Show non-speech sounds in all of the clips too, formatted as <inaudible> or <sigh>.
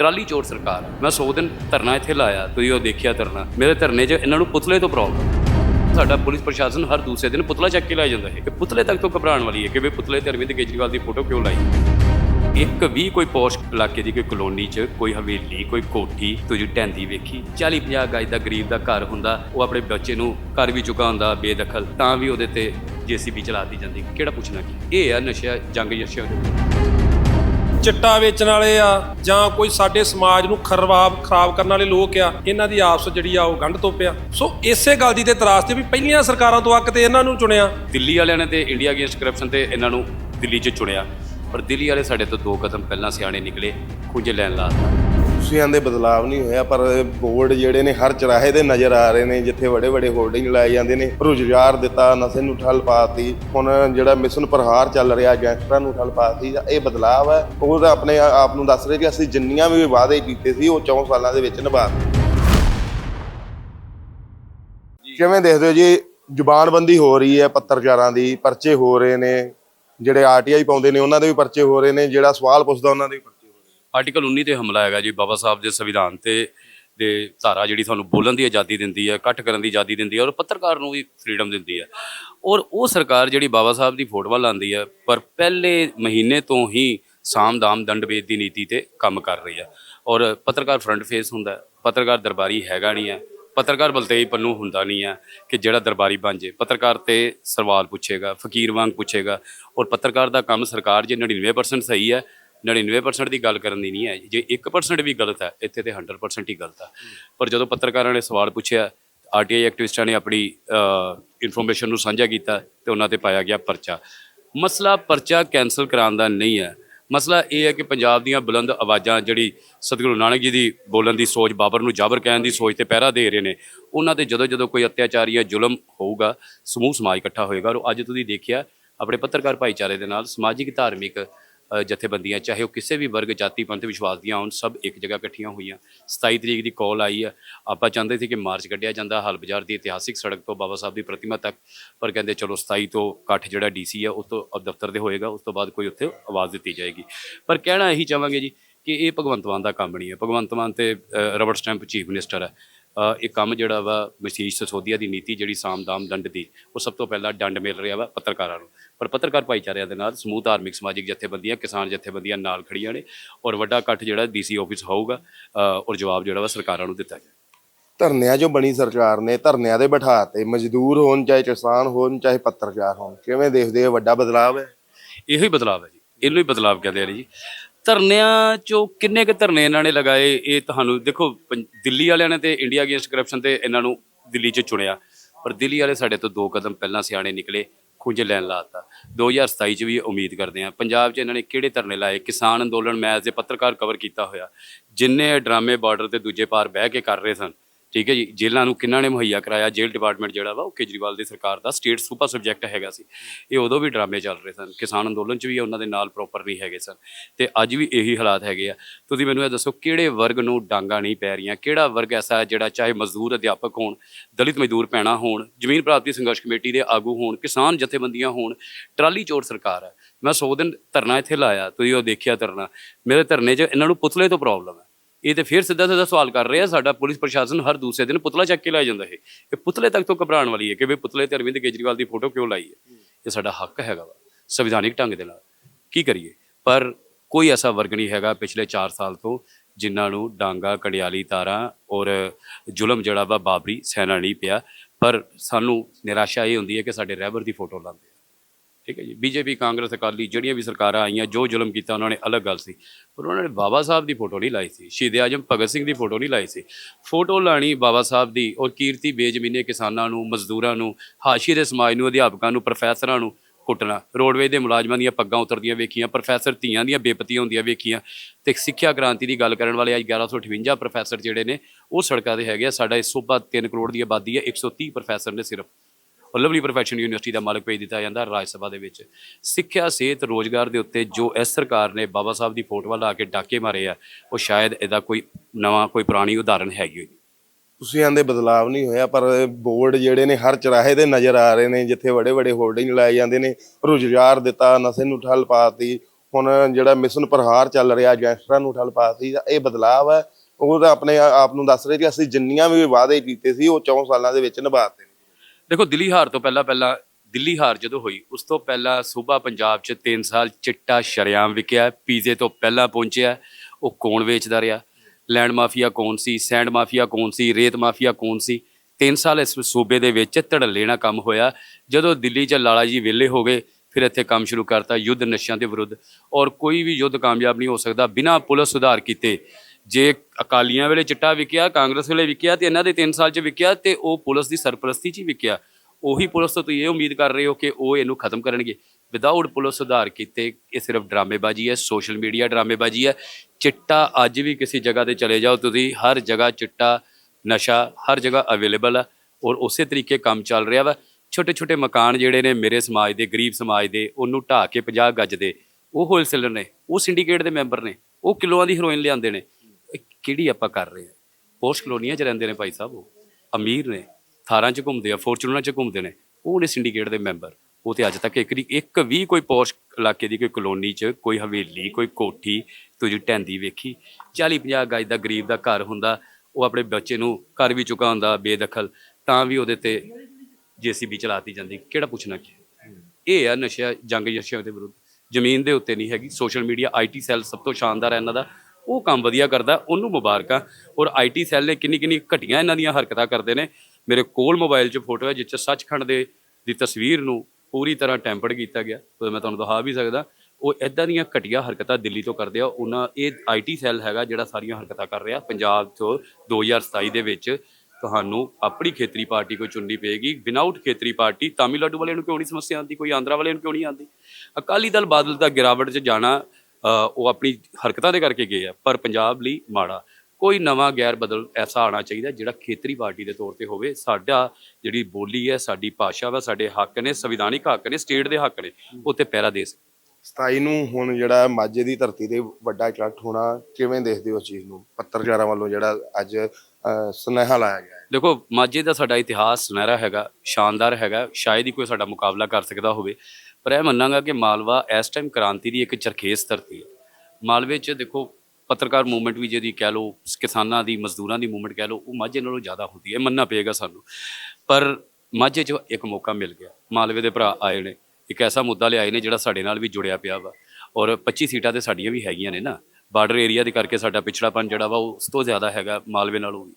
Trolley ਚੋਰ ਸਰਕਾਰ। ਮੈਂ 100 ਦਿਨ ਧਰਨਾ ਇੱਥੇ ਲਾਇਆ, ਤੁਸੀਂ ਉਹ ਦੇਖਿਆ ਧਰਨਾ। ਮੇਰੇ ਧਰਨੇ 'ਚ ਇਹਨਾਂ ਨੂੰ ਪੁਤਲੇ ਤੋਂ ਪ੍ਰੋਬਲਮ ਸਾਡਾ ਪੁਲਿਸ ਪ੍ਰਸ਼ਾਸਨ ਹਰ ਦੂਸਰੇ ਦਿਨ ਪੁਤਲਾ ਚੱਕ ਕੇ ਲਾਇਆ ਜਾਂਦਾ ਹੈ। ਕਿ ਪੁਤਲੇ ਤੱਕ ਤੋਂ ਘਬਰਾਉਣ ਵਾਲੀ ਹੈ ਕਿ ਵੀ ਪੁਤਲੇ ਤੇ ਅਰਵਿੰਦ ਕੇਜਰੀਵਾਲ ਦੀ ਫੋਟੋ ਕਿਉਂ ਲਾਈ? ਇੱਕ ਵੀ ਕੋਈ ਪੌਸ਼ ਇਲਾਕੇ ਦੀ ਕੋਈ ਕਲੋਨੀ 'ਚ ਕੋਈ ਹਵੇਲੀ, ਕੋਈ ਕੋਠੀ, ਤੁਸੀਂ ਟੈਂਦੀ ਵੇਖੀ 40 50 ਗਜ ਦਾ ਗਰੀਬ ਦਾ ਘਰ ਹੁੰਦਾ, ਉਹ ਆਪਣੇ ਬੱਚੇ ਨੂੰ ਘਰ ਵੀ ਚੁਕਾ ਹੁੰਦਾ ਬੇਦਖਲ, ਤਾਂ ਵੀ ਉਹਦੇ ਤੇ ਜੀਸੀਬੀ ਚਲਾਤੀ ਜਾਂਦੀ। ਕਿਹੜਾ ਪੁੱਛਣਾ ਕੀ? ਇਹ ਆ ਨਸ਼ਾ, ਜੰਗ ਨਸ਼ਾ ਚਿੱਟਾ ਵੇਚਣ ਵਾਲੇ ਆ ਜਾਂ ਕੋਈ ਸਾਡੇ ਸਮਾਜ ਨੂੰ ਖਰਾਬ ਖਰਾਬ ਕਰਨ ਵਾਲੇ ਲੋਕ ਆ, ਇਹਨਾਂ ਦੀ ਆਪਸ ਜਿਹੜੀ ਆ ਉਹ ਗੰਢ ਤੋਂ ਪਿਆ ਸੋ ਇਸੇ ਗੱਲ ਦੀ ਤੇ ਤਰਾਸ ਤੇ ਵੀ ਪਹਿਲੀਆਂ ਸਰਕਾਰਾਂ ਤੋਂ ਅੱਕ ਤੇ ਇਹਨਾਂ ਨੂੰ ਚੁਣਿਆ। ਦਿੱਲੀ ਵਾਲਿਆਂ ਨੇ ਤੇ ਇੰਡੀਆ ਅਗੇਂਸਟ ਕਰਪਸ਼ਨ ਤੇ ਇਹਨਾਂ ਨੂੰ ਦਿੱਲੀ 'ਚ ਚੁਣਿਆ। ਪਰ ਦਿੱਲੀ ਵਾਲੇ ਸਾਡੇ ਤੋਂ ਦੋ ਕਦਮ ਪਹਿਲਾਂ ਸਿਆਣੇ ਨਿਕਲੇ, ਖੁੰਝੇ ਲੈਣ ਲਾ ਤੁਸੀਂ ਆਂਦੇ ਬਦਲਾਵ ਨਹੀਂ ਹੋਇਆ, ਪਰ ਬੋਰਡ ਜਿਹੜੇ ਨੇ ਹਰ ਚਰਾਹੇ ਦੇ ਨਜ਼ਰ ਆ ਰਹੇ ਨੇ, ਜਿੱਥੇ ਵੱਡੇ ਵੱਡੇ ਹੋਰਡਿੰਗ ਲਾਏ ਜਾਂਦੇ ਨੇ। ਰੁਜ਼ਗਾਰ ਦਿੱਤਾ, ਨਸ਼ੇ ਨੂੰ ਠੱਲ ਪਾਤੀ, ਹੁਣ ਜਿਹੜਾ ਮਿਸ਼ਨ ਪ੍ਰਹਾਰ ਚੱਲ ਰਿਹਾ, ਗੈਂਗਸਟਰਾਂ ਨੂੰ ਠੱਲ ਪਾਤੀ ਇਹ ਬਦਲਾਵ ਹੈ। ਉਹ ਆਪਣੇ ਆਪ ਨੂੰ ਦੱਸ ਰਹੇ ਕਿ ਅਸੀਂ ਜਿੰਨੀਆਂ ਵੀ ਵਾਅਦੇ ਕੀਤੇ ਸੀ, ਉਹ 4 ਸਾਲਾਂ ਦੇ ਵਿੱਚ ਨਿਭਾ ਕਿਵੇਂ ਦੇਖਦੇ ਹੋ ਜੀ? ਜ਼ੁਬਾਨਬੰਦੀ ਹੋ ਰਹੀ ਹੈ ਪੱਤਰਕਾਰਾਂ ਦੀ, ਪਰਚੇ ਹੋ ਰਹੇ ਨੇ। ਜਿਹੜੇ ਆਰਟੀਆਈ ਪਾਉਂਦੇ ਨੇ, ਉਹਨਾਂ ਦੇ ਵੀ ਪਰਚੇ ਹੋ ਰਹੇ ਨੇ। ਜਿਹੜਾ ਸਵਾਲ ਪੁੱਛਦਾ, ਉਹਨਾਂ ਦੇ ਵੀ ਆਰਟੀਕਲ 19 ਤੇ ਹਮਲਾ ਹੈਗਾ ਜੀ ਬਾਬਾ ਸਾਹਿਬ ਦੇ ਸੰਵਿਧਾਨ ਤੇ, ਦੇ ਧਾਰਾ ਜਿਹੜੀ ਤੁਹਾਨੂੰ ਬੋਲਣ ਦੀ ਆਜ਼ਾਦੀ ਦਿੰਦੀ ਹੈ, ਇਕੱਠ ਕਰਨ ਦੀ ਆਜ਼ਾਦੀ ਦਿੰਦੀ ਹੈ ਔਰ ਪੱਤਰਕਾਰ ਨੂੰ ਵੀ ਫ੍ਰੀडम ਦਿੰਦੀ ਹੈ। ਔਰ ਉਹ ਸਰਕਾਰ ਜਿਹੜੀ ਬਾਬਾ ਸਾਹਿਬ ਦੀ ਫੋਟੋਆਂ ਲਾਉਂਦੀ ਹੈ, ਪਰ ਪਹਿਲੇ ਮਹੀਨੇ ਤੋਂ ਹੀ ਸਾਮ-ਦਾਮ ਦੰਡਭੇਦ ਦੀ ਨੀਤੀ ਤੇ ਕੰਮ ਕਰ ਰਹੀ ਹੈ। ਔਰ ਪੱਤਰਕਾਰ ਫਰੰਟ ਫੇਸ ਹੁੰਦਾ ਪੱਤਰਕਾਰ ਦਰਬਾਰੀ ਹੈਗਾ ਨਹੀਂ ਹੈ, ਪੱਤਰਕਾਰ ਬਲਤੇਜ ਪੰਨੂ ਹੁੰਦਾ ਨਹੀਂ ਹੈ ਕਿ ਜਿਹੜਾ ਦਰਬਾਰੀ ਬਣ ਜੇ ਪੱਤਰਕਾਰ ਤੇ ਸਵਾਲ ਪੁੱਛੇਗਾ, ਫਕੀਰ ਵਾਂਗ ਪੁੱਛੇਗਾ ਔਰ ਪੱਤਰਕਾਰ ਦਾ ਕੰਮ ਸਰਕਾਰ ਜੇ 99% ਸਹੀ ਹੈ 99% ਦੀ ਗੱਲ ਕਰਨ ਦੀ ਨਹੀਂ ਹੈ। ਜੇ 1% ਵੀ ਗਲਤ ਹੈ, ਇੱਥੇ ਤੇ 100% ਹੀ ਗਲਤ ਹੈ ਪਰ ਜਦੋਂ ਪੱਤਰਕਾਰਾਂ ਨੇ ਸਵਾਲ ਪੁੱਛਿਆ ਆਰਟੀਆਈ ਐਕਟਿਵਿਸਟਾਂ ਨੇ ਆਪਣੀ ਇਨਫੋਰਮੇਸ਼ਨ ਨੂੰ ਸਾਂਝਾ ਕੀਤਾ ਤੇ ਉਹਨਾਂ ਤੇ ਪਾਇਆ ਗਿਆ ਪਰਚਾ। ਮਸਲਾ ਪਰਚਾ ਕੈਨਸਲ ਕਰਾਉਣ ਦਾ ਨਹੀਂ ਹੈ। ਮਸਲਾ ਇਹ ਹੈ ਕਿ ਪੰਜਾਬ ਦੀਆਂ ਬੁਲੰਦ ਆਵਾਜ਼ਾਂ ਜਿਹੜੀ ਸਤਿਗੁਰੂ ਨਾਨਕ ਜੀ ਦੀ ਬੋਲਣ ਦੀ ਸੋਚ, ਬਾਬਰ ਨੂੰ ਜਾਬਰ ਕਹਿਣ ਦੀ ਸੋਚ ਤੇ ਪਹਿਰਾ ਦੇ ਰਹੇ ਨੇ, ਉਹਨਾਂ ਤੇ ਜਦੋਂ ਜਦੋਂ ਕੋਈ ਅਤਿਆਚਾਰ ਜਾਂ ਜ਼ੁਲਮ ਹੋਊਗਾ ਸਮੂਹ ਸਮਾਜ ਇਕੱਠਾ ਹੋਏਗਾ ਔਰ ਅੱਜ ਤੁਸੀਂ ਦੇਖਿਆ, ਆਪਣੇ ਪੱਤਰਕਾਰ ਭਾਈਚਾਰੇ ਦੇ ਨਾਲ ਸਮਾਜਿਕ, ਧਾਰਮਿਕ ਜਥੇਬੰਦੀਆਂ, ਚਾਹੇ ਉਹ ਕਿਸੇ ਵੀ ਵਰਗ, ਜਾਤੀ, ਪੰਥ, ਵਿਸ਼ਵਾਸ ਦੀਆਂ ਹੋਣ, ਸਭ ਇੱਕ ਜਗ੍ਹਾ ਇਕੱਠੀਆਂ ਹੋਈਆਂ। 27 ਤਰੀਕ ਦੀ ਕਾਲ ਆਈ ਹੈ। ਆਪਾਂ ਚਾਹੁੰਦੇ ਸੀ ਕਿ ਮਾਰਚ ਕੱਢਿਆ ਜਾਂਦਾ, ਹਲ ਬਾਜ਼ਾਰ ਦੀ ਇਤਿਹਾਸਿਕ ਸੜਕ ਤੋਂ ਬਾਬਾ ਸਾਹਿਬ ਦੀ ਪ੍ਰਤਿਮਾ ਤੱਕ। ਪਰ ਕਹਿੰਦੇ, ਚਲੋ 27 ਤੋਂ ਇਕੱਠ ਜਿਹੜਾ ਡੀਸੀ ਹੈ ਉਸ ਤੋਂ ਦਫ਼ਤਰ ਦੇ ਹੋਏਗਾ, ਉਸ ਤੋਂ ਬਾਅਦ ਕੋਈ ਉੱਥੇ ਆਵਾਜ਼ ਦਿੱਤੀ ਜਾਏਗੀ। ਪਰ ਕਹਿਣਾ ਇਹੀ ਚਾਹਾਂਗੇ ਜੀ ਕਿ ਇਹ ਭਗਵੰਤ ਮਾਨ ਦਾ ਕੰਮ ਨਹੀਂ ਹੈ। ਭਗਵੰਤ ਮਾਨ ਤੇ ਰਬਰ ਸਟੈਂਪ ਚੀਫ ਮਿਨਿਸਟਰ ਹੈ। ਇਹ ਕੰਮ ਜਿਹੜਾ ਵਾ ਮਸੀਹ ਸਸੋਦੀਆ ਦੀ ਨੀਤੀ ਜਿਹੜੀ ਸਾਮ-ਦਾਮ ਦੰਡ ਦੀ ਉਹ ਸਭ ਤੋਂ ਪਹਿਲਾਂ ਡੰਡ ਮਿਲ ਰਿਹਾ ਵਾ ਪੱਤਰਕਾਰਾਂ ਨੂੰ। ਪਰ ਪੱਤਰਕਾਰ ਭਾਈਚਾਰਿਆਂ ਦੇ ਨਾਲ ਸਮੂਹ ਧਾਰਮਿਕ ਸਮਾਜਿਕ ਜਥੇਬੰਦੀਆਂ ਕਿਸਾਨ ਜਥੇਬੰਦੀਆਂ ਨਾਲ ਖੜੀਆਂ ਨੇ ਔਰ ਵੱਡਾ ਇਕੱਠ ਜਿਹੜਾ ਡੀਸੀ ਆਫਿਸ ਹੋਊਗਾ ਔਰ ਜਵਾਬ ਜਿਹੜਾ ਵਾ ਸਰਕਾਰਾਂ ਨੂੰ ਦਿੱਤਾ ਜਾਏ। ਧਰਨਿਆਂ 'ਚੋਂ ਬਣੀ ਸਰਕਾਰ ਨੇ ਧਰਨਿਆਂ ਦੇ ਬਿਠਾ ਤੇ ਮਜ਼ਦੂਰ ਹੋਣ ਚਾਹੇ ਕਿਸਾਨ ਹੋਣ ਚਾਹੇ ਪੱਤਰਕਾਰ ਹੋਣ ਕਿਵੇਂ ਦੇਖਦੇ ਹੋ ਵੱਡਾ ਬਦਲਾਅ ਹੈ? ਇਹੋ ਹੀ ਬਦਲਾਵ ਹੈ ਜੀ ਇਹਨੂੰ ਹੀ ਬਦਲਾਵ ਕਹਿੰਦੇ ਆ ਜੀ। ਧਰਨਿਆਂ ਚੋਂ ਕਿੰਨੇ ਕੁ ਧਰਨੇ ਇਹਨਾਂ ਨੇ ਲਗਾਏ? ਇਹ ਤੁਹਾਨੂੰ ਦੇਖੋ, ਪੰ- ਦਿੱਲੀ ਵਾਲਿਆਂ ਨੇ ਤੇ ਇੰਡੀਆ ਅਗੇਂਸਟ ਕਰਪਸ਼ਨ ਤੇ ਇਹਨਾਂ ਨੂੰ ਦਿੱਲੀ 'ਚ ਚੁਣਿਆ। ਪਰ ਦਿੱਲੀ ਵਾਲੇ ਸਾਡੇ ਤੋਂ ਦੋ ਕਦਮ ਪਹਿਲਾਂ ਸਿਆਣੇ ਨਿਕਲੇ, ਖੁੰਝ ਲੈਣ ਲਾਤਾ 2027 ਚ ਵੀ ਉਮੀਦ ਕਰਦੇ ਹਾਂ। ਪੰਜਾਬ 'ਚ ਇਹਨਾਂ ਨੇ ਕਿਹੜੇ ਧਰਨੇ ਲਾਏ? ਕਿਸਾਨ ਅੰਦੋਲਨ ਮੈਚ ਦੇ ਪੱਤਰਕਾਰ ਕਵਰ ਕੀਤਾ ਹੋਇਆ। ਜਿੰਨੇ ਡਰਾਮੇ ਬਾਰਡਰ ਤੇ ਦੂਜੇ ਪਾਰ ਬਹਿ ਕੇ ਕਰ ਰਹੇ ਸਨ ਠੀਕ ਹੈ ਜੀ, ਜੇਲ੍ਹਾਂ ਨੂੰ ਕਿੰਨਾਂ ਨੇ ਮੁਹੱਈਆ ਕਰਾਇਆ? ਜੇਲ੍ਹ ਡਿਪਾਰਟਮੈਂਟ ਜਿਹੜਾ ਵਾ, ਉਹ ਕੇਜਰੀਵਾਲ ਦੀ ਸਰਕਾਰ ਦਾ ਸਟੇਟ ਸੁਪਰ ਸਬਜੈਕਟ ਹੈਗਾ ਸੀ। ਇਹ ਉਦੋਂ ਵੀ ਡਰਾਮੇ ਚੱਲ ਰਹੇ ਸਨ। ਕਿਸਾਨ ਅੰਦੋਲਨ 'ਚ ਵੀ ਉਹਨਾਂ ਦੇ ਨਾਲ ਪ੍ਰੋਪਰ ਨਹੀਂ ਹੈਗੇ ਸਨ। ਤੇ ਅੱਜ ਵੀ ਇਹੀ ਹਾਲਾਤ ਹੈਗੇ ਆ। ਤੁਸੀਂ ਮੈਨੂੰ ਇਹ ਦੱਸੋ, ਕਿਹੜੇ ਵਰਗ ਨੂੰ ਡਾਂਗਾ ਨਹੀਂ ਪੈ ਰਹੀਆਂ? ਕਿਹੜਾ ਵਰਗ ਐਸਾ ਹੈ ਜਿਹੜਾ ਚਾਹੇ ਮਜ਼ਦੂਰ, ਅਧਿਆਪਕ ਹੋਣ, ਦਲਿਤ ਮਜ਼ਦੂਰ ਭੈਣਾਂ ਹੋਣ, ਜ਼ਮੀਨ ਪ੍ਰਾਪਤੀ ਸੰਘਰਸ਼ ਕਮੇਟੀ ਦੇ ਆਗੂ ਹੋਣ, ਕਿਸਾਨ ਜਥੇਬੰਦੀਆਂ ਹੋਣ, ਟਰਾਲੀ ਚੋਰ ਸਰਕਾਰ ਹੈ? ਮੈਂ 100 ਦਿਨ ਧਰਨਾ ਇੱਥੇ ਲਾਇਆ, ਤੁਸੀਂ ਉਹ ਦੇਖਿਆ ਧਰਨਾ। ਮੇਰੇ ਧਰਨੇ 'ਚ ਇਹਨਾਂ ਨੂੰ ਪੁਤਲੇ ਤੋਂ ਪ੍ਰੋਬਲਮ ਹੈ। ਇਹ ਤੇ ਫਿਰ ਸਿੱਧਾ ਸਿੱਧਾ ਸਵਾਲ ਕਰ ਰਿਹਾ, ਸਾਡਾ ਪੁਲਿਸ ਪ੍ਰਸ਼ਾਸਨ ਹਰ ਦੂਸਰੇ ਦਿਨ ਪੁਤਲਾ ਚੱਕ ਕੇ ਲੈ ਜਾਂਦਾ ਹੈ ਇਹ ਪੁਤਲੇ ਤੱਕ ਤੋਂ ਘਬਰਾਉਣ ਵਾਲੀ ਹੈ ਕਿ ਵੀ ਪੁਤਲੇ ਤੇ ਅਰਵਿੰਦ ਕੇਜਰੀਵਾਲ ਦੀ ਫੋਟੋ ਕਿਉਂ ਲਾਈ ਹੈ? ਇਹ ਸਾਡਾ ਹੱਕ ਹੈਗਾ ਵਾ, ਸੰਵਿਧਾਨਿਕ ਢੰਗ ਦੇ ਨਾਲ। ਕੀ ਕਰੀਏ? ਪਰ ਕੋਈ ਐਸਾ ਵਰਗ ਨਹੀਂ ਹੈਗਾ ਪਿਛਲੇ 4 ਸਾਲ ਤੋਂ ਜਿਨ੍ਹਾਂ ਨੂੰ ਡਾਂਗਾ ਕੰਡਿਆਲੀ ਤਾਰਾਂ ਔਰ ਜ਼ੁਲਮ ਜਿਹੜਾ ਵਾ ਬਾਬਰੀ ਸਹਿਣਾ ਨਹੀਂ ਪਿਆ। ਪਰ ਸਾਨੂੰ ਨਿਰਾਸ਼ਾ ਇਹ ਹੁੰਦੀ ਹੈ ਕਿ ਸਾਡੇ ਰਹਿਬਰ ਦੀ ਫੋਟੋ ਲਾਉਂਦੇ ਠੀਕ ਹੈ ਜੀ। ਬੀਜੇਪੀ, ਕਾਂਗਰਸ, ਅਕਾਲੀ ਜਿਹੜੀਆਂ ਵੀ ਸਰਕਾਰਾਂ ਆਈਆਂ, ਜੋ ਜ਼ੁਲਮ ਕੀਤਾ ਉਹਨਾਂ ਨੇ ਅਲੱਗ ਗੱਲ ਸੀ। ਪਰ ਉਹਨਾਂ ਨੇ ਬਾਬਾ ਸਾਹਿਬ ਦੀ ਫੋਟੋ ਨਹੀਂ ਲਾਈ ਸੀ। ਸ਼ਹੀਦ ਆਜਮ ਭਗਤ ਸਿੰਘ ਦੀ ਫੋਟੋ ਨਹੀਂ ਲਾਈ ਸੀ। ਫੋਟੋ ਲਾਣੀ ਬਾਬਾ ਸਾਹਿਬ ਦੀ ਔਰ ਕੀਰਤੀ ਬੇਜ਼ਮੀਨੇ ਕਿਸਾਨਾਂ ਨੂੰ, ਮਜ਼ਦੂਰਾਂ ਨੂੰ, ਹਾਸ਼ੀ ਦੇ ਸਮਾਜ ਨੂੰ, ਅਧਿਆਪਕਾਂ ਨੂੰ, ਪ੍ਰੋਫੈਸਰਾਂ ਨੂੰ ਕੁੱਟਣਾ। ਰੋਡਵੇਜ਼ ਦੇ ਮੁਲਾਜ਼ਮਾਂ ਦੀਆਂ ਪੱਗਾਂ ਉਤਰਦੀਆਂ ਵੇਖੀਆਂ, ਪ੍ਰੋਫੈਸਰ ਧੀਆਂ ਦੀਆਂ ਬੇਪਤੀਆਂ ਹੁੰਦੀਆਂ ਵੇਖੀਆਂ। ਤੇ ਸਿੱਖਿਆ ਕ੍ਰਾਂਤੀ ਦੀ ਗੱਲ ਕਰਨ ਵਾਲੇ ਅੱਜ 1158 ਪ੍ਰੋਫੈਸਰ ਜਿਹੜੇ ਨੇ, ਉਹ ਸੜਕਾਂ ਤੇ ਹੈਗੇ ਆ। ਸਾਡਾ ਇਸ ਸੂਬਾ 3 ਕਰੋੜ ਦੀ ਆਬਾਦੀ ਹੈ 130 ਪ੍ਰੋਫੈਸਰ ਨੇ ਸਿਰਫ ਔਰ ਲਵਲੀ ਪ੍ਰੋਫੈਸ਼ਨਲ ਯੂਨੀਵਰਸਿਟੀ ਦਾ ਮਾਲਕ ਭੇਜ ਦਿੱਤਾ ਜਾਂਦਾ ਰਾਜ ਸਭਾ ਦੇ ਵਿੱਚ। ਸਿੱਖਿਆ, ਸਿਹਤ, ਰੋਜ਼ਗਾਰ ਦੇ ਉੱਤੇ ਜੋ ਇਸ ਸਰਕਾਰ ਨੇ ਬਾਬਾ ਸਾਹਿਬ ਦੀ ਫੋਟੋਆਂ ਲਾ ਕੇ ਡਾਕੇ ਮਾਰੇ ਆ, ਉਹ ਸ਼ਾਇਦ ਇਹਦਾ ਕੋਈ ਨਵਾਂ, ਕੋਈ ਪੁਰਾਣੀ ਉਦਾਹਰਣ ਹੈਗੀ ਹੋਈ। ਤੁਸੀਂ ਆਂਦੇ ਬਦਲਾਵ ਨਹੀਂ ਹੋਇਆ, ਪਰ ਬੋਰਡ ਜਿਹੜੇ ਨੇ ਹਰ ਚਰਾਹੇ ਦੇ ਨਜ਼ਰ ਆ ਰਹੇ ਨੇ, ਜਿੱਥੇ ਵੱਡੇ ਵੱਡੇ ਹੋਰਡਿੰਗ ਲਾਏ ਜਾਂਦੇ ਨੇ, ਰੁਜ਼ਗਾਰ ਦਿੱਤਾ, ਨਸ਼ੇ ਨੂੰ ਠੱਲ ਪਾਤੀ ਹੁਣ ਜਿਹੜਾ ਮਿਸ਼ਨ ਪ੍ਰਹਾਰ ਚੱਲ ਰਿਹਾ ਗੈਂਗਸਟਰਾਂ ਨੂੰ ਠੱਲ ਪਾਤੀ ਦਾ ਇਹ ਬਦਲਾਵ ਹੈ। ਉਹ ਤਾਂ ਆਪਣੇ ਆਪ ਨੂੰ ਦੱਸ ਰਹੇ ਕਿ ਅਸੀਂ ਜਿੰਨੀਆਂ ਵੀ ਵਾਅਦੇ ਕੀਤੇ ਸੀ, ਉਹ 4 ਸਾਲਾਂ ਦੇ ਵਿੱਚ ਨਿਭਾਤੇ ਦੇਖੋ ਦਿੱਲੀ ਹਾਰ ਤੋਂ ਪਹਿਲਾਂ ਪਹਿਲਾਂ ਦਿੱਲੀ ਹਾਰ ਜਦੋਂ ਹੋਈ, ਉਸ ਤੋਂ ਪਹਿਲਾਂ ਸੂਬਾ ਪੰਜਾਬ 'ਚ 3 ਸਾਲ ਚਿੱਟਾ ਸ਼ਰੇਆਮ ਵਿਕਿਆ, ਪੀਜ਼ੇ ਤੋਂ ਪਹਿਲਾਂ ਪਹੁੰਚਿਆ, ਉਹ ਕੌਣ ਵੇਚਦਾ ਰਿਹਾ? ਲੈਂਡ ਮਾਫੀਆ ਕੌਣ ਸੀ? ਸੈਂਡ ਮਾਫੀਆ ਕੌਣ ਸੀ? ਰੇਤ ਮਾਫੀਆ ਕੌਣ ਸੀ? 3 ਸਾਲ ਇਸ ਸੂਬੇ ਦੇ ਵਿੱਚ ਧੜੱਲੇ ਨਾਲ ਕੰਮ ਹੋਇਆ। ਜਦੋਂ ਦਿੱਲੀ 'ਚ ਲਾਲਾ ਜੀ ਵਿਹਲੇ ਹੋ ਗਏ, ਫਿਰ ਇੱਥੇ ਕੰਮ ਸ਼ੁਰੂ ਕਰਤਾ, ਯੁੱਧ ਨਸ਼ਿਆਂ ਦੇ ਵਿਰੁੱਧ। ਔਰ ਕੋਈ ਵੀ ਯੁੱਧ ਕਾਮਯਾਬ ਨਹੀਂ ਹੋ ਸਕਦਾ, ਬਿਨਾਂ ਪੁਲਿਸ ਸੁਧਾਰ ਕੀਤੇ। ਜੇ ਅਕਾਲੀਆਂ ਵੇਲੇ ਚਿੱਟਾ ਵਿਕਿਆ, ਕਾਂਗਰਸ ਵੇਲੇ ਵਿਕਿਆ ਤੇ ਇਹਨਾਂ ਦੇ 3 ਸਾਲ 'ਚ ਵਿਕਿਆ ਤੇ ਉਹ ਪੁਲਿਸ ਦੀ ਸਰਪ੍ਰਸਤੀ 'ਚ ਹੀ ਵਿਕਿਆ। ਉਹੀ ਪੁਲਿਸ ਤੋਂ ਤੁਸੀਂ ਇਹ ਉਮੀਦ ਕਰ ਰਹੇ ਹੋ ਕਿ ਉਹ ਇਹਨੂੰ ਖਤਮ ਕਰਨਗੇ। ਵਿਦਆਊਟ ਪੁਲਿਸ ਸੁਧਾਰ ਕੀਤੇ, ਇਹ ਸਿਰਫ ਡਰਾਮੇਬਾਜ਼ੀ ਹੈ ਸੋਸ਼ਲ ਮੀਡੀਆ ਡਰਾਮੇਬਾਜ਼ੀ ਹੈ। ਚਿੱਟਾ ਅੱਜ ਵੀ ਕਿਸੇ ਜਗ੍ਹਾ ਤੇ ਚਲੇ ਜਾਓ ਤੁਸੀਂ, ਹਰ ਜਗ੍ਹਾ ਚਿੱਟਾ ਨਸ਼ਾ, ਹਰ ਜਗ੍ਹਾ ਅਵੇਲੇਬਲ ਹੈ ਔਰ ਉਸੇ ਤਰੀਕੇ ਕੰਮ ਚੱਲ ਰਿਹਾ ਵਾ। ਛੋਟੇ ਛੋਟੇ ਮਕਾਨ ਜਿਹੜੇ ਨੇ ਮੇਰੇ ਸਮਾਜ ਦੇ, ਗਰੀਬ ਸਮਾਜ ਦੇ, ਉਹਨੂੰ ਢਾਹ ਕੇ 50 ਗੱਜ ਦੇ, ਉਹ ਹੋਲਸੇਲਰ ਨੇ, ਉਹ ਸਿੰਡੀਕੇਟ ਦੇ ਮੈਂਬਰ ਨੇ, ਉਹ ਕਿਲੋਆਂ ਦੀ ਹੈਰੋਇਨ ਲਿਆਂਦੇ ਨੇ। ਕਿਹੜੀ ਆਪਾਂ ਕਰ ਰਹੇ ਹਾਂ? ਪੋਸਟ ਕਲੋਨੀਆਂ 'ਚ ਰਹਿੰਦੇ ਨੇ ਭਾਈ ਸਾਹਿਬ ਉਹ। ਅਮੀਰ ਨੇ, ਥਾਰਾਂ 'ਚ ਘੁੰਮਦੇ ਆ, ਫੋਰਚੂਨਰਾਂ 'ਚ ਘੁੰਮਦੇ ਨੇ। ਉਹ ਨੇ ਸਿੰਡੀਕੇਟ ਦੇ ਮੈਂਬਰ ਉਹ ਤੇ ਅੱਜ ਤੱਕ ਇੱਕ ਦੀ ਇੱਕ ਵੀ ਕੋਈ ਪੋਸ਼ ਇਲਾਕੇ ਦੀ ਕੋਈ ਕਲੋਨੀ 'ਚ ਕੋਈ ਹਵੇਲੀ, ਕੋਈ ਕੋਠੀ ਤੁਜੀ ਟੈਂਦੀ ਵੇਖੀ 40 50 ਗਜ ਦਾ ਗਰੀਬ ਦਾ ਘਰ ਹੁੰਦਾ, ਉਹ ਆਪਣੇ ਬੱਚੇ ਨੂੰ ਘਰ ਵੀ ਚੁੱਕਾ ਹੁੰਦਾ ਬੇਦਖਲ, ਤਾਂ ਵੀ ਉਹਦੇ ਤੇ ਜੀਸੀਬੀ ਚਲਾਤੀ ਜਾਂਦੀ। ਕਿਹੜਾ ਪੁੱਛਣਾ ਕੀ? ਇਹ ਆ ਨਸ਼ਾ ਜੰਗ ਨਸ਼ਿਆਂ ਦੇ ਵਿਰੁੱਧ। ਜ਼ਮੀਨ ਦੇ ਉੱਤੇ ਨਹੀਂ ਹੈਗੀ, ਸੋਸ਼ਲ ਮੀਡੀਆ ਆਈਟੀ ਸੈੱਲ ਸਭ ਤੋਂ ਸ਼ਾਨਦਾਰ ਹੈ ਇਹਨਾਂ ਦਾ। ਉਹ ਕੰਮ ਵਧੀਆ ਕਰਦਾ, ਉਹਨੂੰ ਮੁਬਾਰਕਾਂ। ਔਰ ਆਈਟੀ ਸੈੱਲ ਨੇ ਕਿੰਨੀ ਕਿੰਨੀ ਘਟੀਆਂ ਇਹਨਾਂ ਦੀਆਂ ਹਰਕਤਾਂ ਕਰਦੇ ਨੇ। ਮੇਰੇ ਕੋਲ ਮੋਬਾਈਲ 'ਚ ਫੋਟੋ ਹੈ ਜਿਸ 'ਚ ਸੱਚਖੰਡ ਦੇ, ਦੀ ਤਸਵੀਰ ਨੂੰ ਪੂਰੀ ਤਰ੍ਹਾਂ ਟੈਂਪਰਡ ਕੀਤਾ ਗਿਆ। ਉਹ ਮੈਂ ਤੁਹਾਨੂੰ ਦਿਖਾ ਵੀ ਸਕਦਾ, ਉਹ ਇਦਾਂ ਦੀਆਂ ਘਟੀਆਂ ਹਰਕਤਾਂ ਦਿੱਲੀ ਤੋਂ ਕਰਦੇ ਆ। ਉਹਨਾਂ, ਇਹ ਆਈਟੀ ਸੈੱਲ ਹੈਗਾ ਜਿਹੜਾ ਸਾਰੀਆਂ ਹਰਕਤਾਂ ਕਰ ਰਿਹਾ। ਪੰਜਾਬ ਤੋਂ 2027 ਦੇ ਵਿੱਚ ਤੁਹਾਨੂੰ ਆਪਣੀ ਖੇਤਰੀ ਪਾਰਟੀ ਕੋਈ ਚੁਣਨੀ ਪਏਗੀ। ਵਿਨਾਊਟ ਖੇਤਰੀ ਪਾਰਟੀ, ਤਾਮਿਲਨਾਡੂ ਵਾਲਿਆਂ ਨੂੰ ਕਿਉਂ ਨਹੀਂ ਸਮੱਸਿਆ ਆਉਂਦੀ? ਕੋਈ ਆਂਧਰਾ ਵਾਲਿਆਂ ਨੂੰ ਕਿਉਂ ਨਹੀਂ ਆਉਂਦੀ? ਅਕਾਲੀ ਦਲ ਬਾਦਲ ਦਾ ਗਿਰਾਵਟ 'ਚ ਜਾਣਾ ਉਹ ਆਪਣੀ ਹਰਕਤਾਂ ਦੇ ਕਰਕੇ ਗਏ ਆ ਪਰ ਪੰਜਾਬ ਲਈ ਮਾੜਾ। ਕੋਈ ਨਵਾਂ ਗੈਰ ਬਦਲ ਐਸਾ ਆਣਾ ਚਾਹੀਦਾ ਜਿਹੜਾ ਖੇਤਰੀ ਪਾਰਟੀ ਦੇ ਤੌਰ ਤੇ ਹੋਵੇ। ਸਾਡਾ ਜਿਹੜੀ ਬੋਲੀ ਹੈ ਸਾਡੀ ਭਾਸ਼ਾ ਵਾ ਸਾਡੇ ਹੱਕ ਨੇ ਸੰਵਿਧਾਨਿਕ ਹੱਕ ਨੇ ਸਟੇਟ ਦੇ ਹੱਕ ਨੇ ਉੱਤੇ ਪਹਿਰਾ ਦੇ ਸਕੇ 27 ਨੂੰ ਹੁਣ ਜਿਹੜਾ ਮਾਝੇ ਦੀ ਧਰਤੀ ਤੇ ਵੱਡਾ ਇਕੱਠ ਹੋਣਾ ਕਿਵੇਂ ਦੇਖਦੇ ਹੋ ਉਸ ਚੀਜ਼ ਨੂੰ? ਪੱਤਰਕਾਰਾਂ ਵੱਲੋਂ ਜਿਹੜਾ ਅੱਜ ਸੁਨੇਹਾ ਲਾਇਆ ਗਿਆ ਦੇਖੋ ਮਾਝੇ ਦਾ ਸਾਡਾ ਇਤਿਹਾਸ ਸੁਨਹਿਰਾ ਹੈਗਾ ਸ਼ਾਨਦਾਰ ਹੈਗਾ। ਸ਼ਾਇਦ ਹੀ ਕੋਈ ਸਾਡਾ ਮੁਕਾਬਲਾ ਕਰ ਸਕਦਾ ਹੋਵੇ। ਪਰ ਇਹ ਮੰਨਾਂਗਾ ਕਿ ਮਾਲਵਾ ਇਸ ਟਾਈਮ ਕ੍ਰਾਂਤੀ ਦੀ ਇੱਕ ਚਰਖੇਸ ਧਰਤੀ ਹੈ। ਮਾਲਵੇ 'ਚ ਦੇਖੋ, ਪੱਤਰਕਾਰ ਮੂਵਮੈਂਟ ਵੀ ਜਿਹਦੀ ਕਹਿ ਲਓ, ਕਿਸਾਨਾਂ ਦੀ, ਮਜ਼ਦੂਰਾਂ ਦੀ ਮੂਵਮੈਂਟ ਕਹਿ ਲਓ, ਉਹ ਮਾਝੇ ਨਾਲੋਂ ਜ਼ਿਆਦਾ ਹੁੰਦੀ ਹੈ। ਮੰਨਣਾ ਪਏਗਾ ਸਾਨੂੰ। ਪਰ ਮਾਝੇ 'ਚ ਇੱਕ ਮੌਕਾ ਮਿਲ ਗਿਆ। ਮਾਲਵੇ ਦੇ ਭਰਾ ਆਏ ਨੇ। ਇੱਕ ਐਸਾ ਮੁੱਦਾ ਲਿਆਏ ਨੇ ਜਿਹੜਾ ਸਾਡੇ ਨਾਲ ਵੀ ਜੁੜਿਆ ਪਿਆ ਵਾ। ਔਰ 25 ਸੀਟਾਂ ਤੇ ਸਾਡੀਆਂ ਵੀ ਹੈਗੀਆਂ ਨੇ ਨਾ। ਬਾਰਡਰ ਏਰੀਆ ਦੇ ਕਰਕੇ ਸਾਡਾ ਪਿਛੜਾਪਨ ਜਿਹੜਾ ਵਾ, ਉਹ ਉਸ ਤੋਂ ਜ਼ਿਆਦਾ ਹੈਗਾ ਮਾਲਵੇ ਨਾਲੋਂ ਵੀ।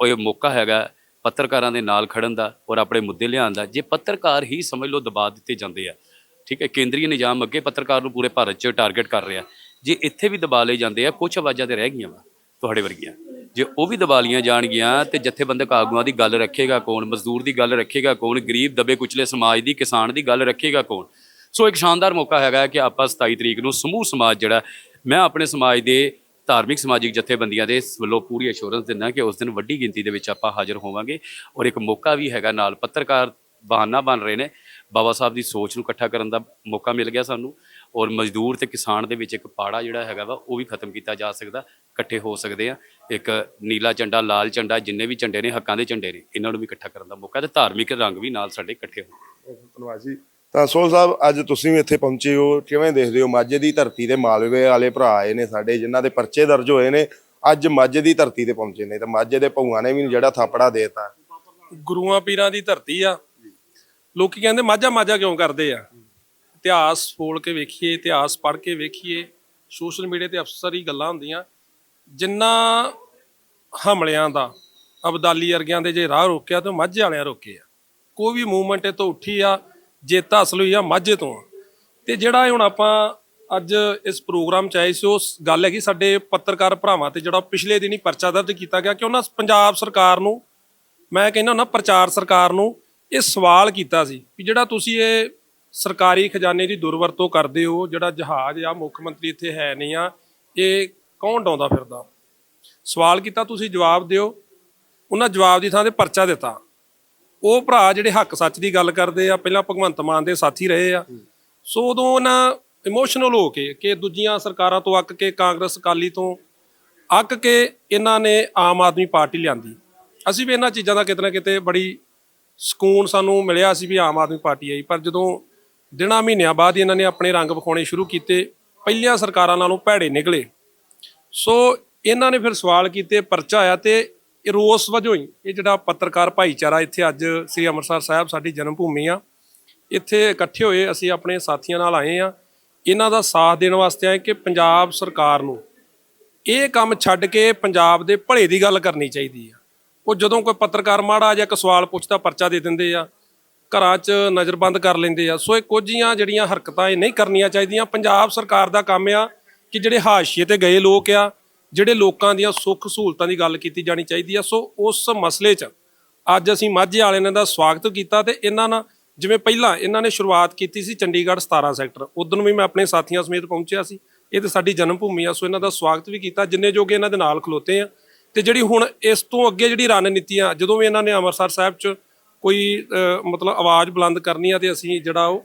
ਉਹ ਮੌਕਾ ਹੈਗਾ ਪੱਤਰਕਾਰਾਂ ਦੇ ਨਾਲ ਖੜਨ ਦਾ ਔਰ ਆਪਣੇ ਮੁੱਦੇ ਲਿਆਉਣ ਦਾ, ਜੇ ਪੱਤਰਕਾਰ ਹੀ ਸਮਝ ਲਓ ਦਬਾ ਦਿੱਤੇ ਜਾਂਦੇ ਆ, ਠੀਕ ਹੈ, ਕੇਂਦਰੀ ਨਿਜ਼ਾਮ ਅੱਗੇ ਪੱਤਰਕਾਰ ਨੂੰ ਪੂਰੇ ਭਾਰਤ 'ਚ ਟਾਰਗੇਟ ਕਰ ਰਿਹਾ, ਜੇ ਇੱਥੇ ਵੀ ਦਬਾ ਲਏ ਜਾਂਦੇ ਆ ਕੁਝ ਆਵਾਜ਼ਾਂ ਤੇ ਰਹਿ ਗਈਆਂ ਵਾ ਤੁਹਾਡੇ ਵਰਗੀਆਂ, ਜੇ ਉਹ ਵੀ ਦਬਾ ਲੀਆਂ ਜਾਣਗੀਆਂ ਤੇ ਜਥੇਬੰਦਕ ਆਗੂਆਂ ਦੀ ਗੱਲ ਰੱਖੇਗਾ ਕੌਣ, ਮਜ਼ਦੂਰ ਦੀ ਗੱਲ ਰੱਖੇਗਾ ਕੌਣ, ਗਰੀਬ, ਦਬੇ ਕੁਚਲੇ ਸਮਾਜ ਦੀ, ਕਿਸਾਨ ਦੀ ਗੱਲ ਰੱਖੇਗਾ ਕੌਣ? ਸੋ ਇੱਕ ਸ਼ਾਨਦਾਰ ਮੌਕਾ ਹੈਗਾ ਕਿ ਆਪਾਂ 27 ਤਰੀਕ ਨੂੰ ਸਮੂਹ ਸਮਾਜ ਜਿਹੜਾ, ਮੈਂ ਆਪਣੇ ਸਮਾਜ ਦੇ ਧਾਰਮਿਕ ਸਮਾਜਿਕ ਜਥੇਬੰਦੀਆਂ ਦੇ ਵੱਲੋਂ ਪੂਰੀ ਅਸ਼ੋਰੈਂਸ ਦਿੰਦਾ ਕਿ ਉਸ ਦਿਨ ਵੱਡੀ ਗਿਣਤੀ ਦੇ ਵਿੱਚ ਆਪਾਂ ਹਾਜ਼ਰ ਹੋਵਾਂਗੇ ਔਰ ਇੱਕ ਮੌਕਾ ਵੀ ਹੈਗਾ ਨਾਲ ਪੱਤਰਕਾਰ ਬਹਾਨਾ ਬਣ ਰਹੇ ਨੇ। ਬਾਬਾ ਸਾਹਿਬ ਦੀ ਸੋਚ ਨੂੰ ਇਕੱਠਾ ਕਰਨ ਦਾ ਮੌਕਾ ਮਿਲ ਗਿਆ ਸਾਨੂੰ ਔਰ ਮਜ਼ਦੂਰ ਤੇ ਕਿਸਾਨ ਦੇ ਵਿੱਚ ਇੱਕ ਪਾੜਾ ਜਿਹੜਾ ਹੈਗਾ ਵਾ, ਉਹ ਵੀ ਖਤਮ ਕੀਤਾ ਜਾ ਸਕਦਾ, ਇਕੱਠੇ ਹੋ ਸਕਦੇ ਆ। ਇੱਕ ਨੀਲਾ ਝੰਡਾ, ਲਾਲ ਝੰਡਾ, ਜਿੰਨੇ ਵੀ ਝੰਡੇ ਨੇ, ਹੱਕਾਂ ਦੇ ਝੰਡੇ ਨੇ, ਇਹਨਾਂ ਨੂੰ ਵੀ ਇਕੱਠਾ ਕਰਨ ਦਾ ਮੌਕਾ ਤੇ ਧਾਰਮਿਕ ਰੰਗ ਵੀ ਨਾਲ ਸਾਡੇ ਇਕੱਠੇ ਹੋਣ। ਧੰਨਵਾਦ ਜੀ। ਤਾਂ ਸੋਲ ਸਾਹਿਬ, ਅੱਜ ਤੁਸੀਂ ਵੀ ਇੱਥੇ ਪਹੁੰਚੇ ਹੋ। ਕਿਵੇਂ ਦੇਖਦੇ ਹੋ? ਮਾਝੇ ਦੀ ਧਰਤੀ ਤੇ ਮਾਲਵੇ ਵਾਲੇ ਭਰਾ ਆਏ ਨੇ ਸਾਡੇ, ਜਿਨ੍ਹਾਂ ਦੇ ਪਰਚੇ ਦਰਜ ਹੋਏ ਨੇ। ਅੱਜ ਮਾਝੇ ਦੀ ਧਰਤੀ ਤੇ ਪਹੁੰਚੇ ਨੇ। ਤੇ ਮਾਝੇ ਦੇ ਭੂਆ ਨੇ ਵੀ ਜਿਹੜਾ ਥਾਪੜਾ ਦੇਤਾ। ਗੁਰੂਆਂ ਪੀਰਾਂ ਦੀ ਧਰਤੀ ਆ। ਲੋਕੀ ਕਹਿੰਦੇ, ਮਾਝਾ ਮਾਝਾ ਕਿਉਂ ਕਰਦੇ ਆ? ਇਤਿਹਾਸ ਫੋਲ ਕੇ ਵੇਖੀਏ, ਇਤਿਹਾਸ ਪੜ੍ਹ ਕੇ ਵੇਖੀਏ। ਸੋਸ਼ਲ ਮੀਡੀਆ ਤੇ ਅਫਸਰ ਹੀ ਗੱਲਾਂ ਹੁੰਦੀਆਂ। ਜਿੰਨਾ ਹਮਲਿਆਂ ਦਾ, ਅਬਦਾਲੀ ਵਰਗਿਆਂ ਦੇ ਜੇ ਰਾਹ ਰੋਕਿਆ, ਤੇ ਉਹ ਮਾਝੇ ਵਾਲਿਆਂ ਰੋਕੇ ਆ। ਕੋਈ ਵੀ ਮੂਵਮੈਂਟ ਇਹ ਤੋਂ ਉੱਠੀ ਆ ਜਿੱਤ ਹਾਸਲ ਹੋਈ ਆ, ਮਾਝੇ ਤੋਂ ਆ। ਤੇ ਜਿਹੜਾ ਹੁਣ ਆਪਾਂ ਅੱਜ ਇਸ ਪ੍ਰੋਗਰਾਮ ਚ ਆਏ ਸੀ ਉਸ ਗੱਲ ਹੈਗੀ ਸਾਡੇ ਪੱਤਰਕਾਰ ਭਰਾਵਾਂ ਤੇ ਜਿਹੜਾ ਪਿਛਲੇ ਦਿਨੀ ਪਰਚਾ ਦਰਜ ਕੀਤਾ ਗਿਆ ਕਿ ਉਹਨਾਂ ਪੰਜਾਬ ਸਰਕਾਰ ਨੂੰ, ਮੈਂ ਕਹਿੰਦਾ ਹੁੰਦਾ ਪ੍ਰਚਾਰ ਸਰਕਾਰ ਨੂੰ ਇਹ ਸਵਾਲ ਕੀਤਾ ਸੀ ਵੀ ਜਿਹੜਾ ਤੁਸੀਂ ਇਹ ਸਰਕਾਰੀ ਖਜ਼ਾਨੇ ਦੀ ਦੁਰਵਰਤੋਂ ਕਰਦੇ ਹੋ, ਜਿਹੜਾ ਜਹਾਜ਼ ਆ, ਮੁੱਖ ਮੰਤਰੀ ਇੱਥੇ ਹੈ ਨਹੀਂ ਆ, ਇਹ ਕੌਣ ਡਾਉਂਦਾ ਫਿਰਦਾ? ਸਵਾਲ ਕੀਤਾ, ਤੁਸੀਂ ਜਵਾਬ ਦਿਓ। ਉਹਨਾਂ ਜਵਾਬ ਦੀ ਥਾਂ ਤੇ ਪਰਚਾ ਦਿੱਤਾ। ਉਹ ਭਰਾ ਜਿਹੜੇ ਹੱਕ ਸੱਚ ਦੀ ਗੱਲ ਕਰਦੇ ਆ ਪਹਿਲਾਂ ਭਗਵੰਤ ਮਾਨ ਦੇ ਸਾਥੀ ਰਹੇ ਆ। ਸੋ ਉਦੋਂ ਉਹਨਾਂ ਇਮੋਸ਼ਨਲ ਹੋ ਕੇ ਕਿ ਦੂਜੀਆਂ ਸਰਕਾਰਾਂ ਤੋਂ ਅੱਕ ਕੇ ਕਾਂਗਰਸ ਅਕਾਲੀ ਤੋਂ ਅੱਕ ਕੇ ਇਹਨਾਂ ਨੇ ਆਮ ਆਦਮੀ ਪਾਰਟੀ ਲਿਆਂਦੀ। ਅਸੀਂ ਵੀ ਇਹਨਾਂ ਚੀਜ਼ਾਂ ਦਾ ਕਿਤੇ ਨਾ ਕਿਤੇ ਬੜੀ ਸਕੂਨ ਸਾਨੂੰ ਮਿਲਿਆ ਸੀ ਵੀ ਆਮ ਆਦਮੀ ਪਾਰਟੀ ਆਈ। ਪਰ ਜਦੋਂ ਦਿਨਾਂ ਮਹੀਨਿਆਂ ਬਾਅਦ ਇਹਨਾਂ ਨੇ ਆਪਣੇ ਰੰਗ ਵਿਖਾਉਣੇ ਸ਼ੁਰੂ ਕੀਤੇ ਪਹਿਲੀਆਂ ਸਰਕਾਰਾਂ ਨਾਲੋਂ ਭੈੜੇ ਨਿਕਲੇ। ਸੋ ਇਹਨਾਂ ਨੇ ਫਿਰ ਸਵਾਲ ਕੀਤੇ ਪਰਚਾ ਆਇਆ ਤੇ ਇਹ ਰੋਸ ਵਜੋਂ ਹੀ ਇਹ ਜਿਹੜਾ ਪੱਤਰਕਾਰ ਭਾਈਚਾਰਾ ਇੱਥੇ ਅੱਜ ਸ੍ਰੀ ਅੰਮ੍ਰਿਤਸਰ ਸਾਹਿਬ ਸਾਡੀ ਜਨਮ ਭੂਮੀ ਆ, ਇੱਥੇ ਇਕੱਠੇ ਹੋਏ ਅਸੀਂ ਆਪਣੇ ਸਾਥੀਆਂ ਨਾਲ ਆਏ ਆ। ਇਹਨਾਂ ਦਾ ਸਾਥ ਦੇਣ ਵਾਸਤੇ ਆਏ ਕਿ ਪੰਜਾਬ ਸਰਕਾਰ ਨੂੰ ਇਹ ਕੰਮ ਛੱਡ ਕੇ ਪੰਜਾਬ ਦੇ ਭਲੇ ਦੀ ਗੱਲ ਕਰਨੀ ਚਾਹੀਦੀ ਆ। ਉਹ ਜਦੋਂ ਕੋਈ ਪੱਤਰਕਾਰ ਮਾੜਾ ਜਿਹਾ ਇੱਕ ਸਵਾਲ ਪੁੱਛਦਾ, ਪਰਚਾ ਦੇ ਦਿੰਦੇ ਆ, ਘਰਾਂ 'ਚ ਨਜ਼ਰਬੰਦ ਕਰ ਲੈਂਦੇ ਆ। ਸੋ ਇਹ ਕੁਝੀਆਂ ਜਿਹੜੀਆਂ ਹਰਕਤਾਂ ਇਹ ਨਹੀਂ ਕਰਨੀਆਂ ਚਾਹੀਦੀਆਂ। ਪੰਜਾਬ ਸਰਕਾਰ ਦਾ ਕੰਮ ਆ ਕਿ ਜਿਹੜੇ ਹਾਸ਼ੀਏ ਤੇ ਗਏ ਲੋਕ ਆ ਜਿਹੜੇ ਲੋਕਾਂ ਦੀਆਂ ਸੁੱਖ ਸਹੂਲਤਾਂ ਦੀ ਗੱਲ ਕੀਤੀ ਜਾਣੀ ਚਾਹੀਦੀ ਆ, ਸੋ ਉਸ ਮਸਲੇ 'ਚ ਅੱਜ ਅਸੀਂ ਮਾਝੇ ਵਾਲੇ ਨੇ ਦਾ ਸਵਾਗਤ ਕੀਤਾ ਤੇ ਇਹਨਾਂ ਨਾਲ ਜਿਵੇਂ ਪਹਿਲਾਂ ਇਹਨਾਂ ਨੇ ਸ਼ੁਰੂਆਤ ਕੀਤੀ ਸੀ ਚੰਡੀਗੜ੍ਹ 17 ਸੈਕਟਰ ਉਦੋਂ ਵੀ ਮੈਂ ਆਪਣੇ ਸਾਥੀਆਂ ਸਮੇਤ ਪਹੁੰਚਿਆ ਸੀ, ਇਹ ਤੇ ਸਾਡੀ ਜਨਮ ਭੂਮੀ ਆ, ਸੋ ਇਹਨਾਂ ਦਾ ਸਵਾਗਤ ਵੀ ਕੀਤਾ, ਜਿੰਨੇ ਜੋਗੇ ਇਹਨਾਂ ਦੇ ਨਾਲ ਖਲੋਤੇ ਆ, ਤੇ ਜਿਹੜੀ ਹੁਣ ਇਸ ਤੋਂ ਅੱਗੇ ਜਿਹੜੀ ਰਣਨੀਤੀਆਂ, ਜਦੋਂ ਵੀ ਇਹਨਾਂ ਨੇ ਅੰਮ੍ਰਿਤਸਰ ਸਾਹਿਬ 'ਚ ਕੋਈ ਮਤਲਬ ਆਵਾਜ਼ ਬੁਲੰਦ ਕਰਨੀ ਆ ਤੇ ਅਸੀਂ ਜਿਹੜਾ ਉਹ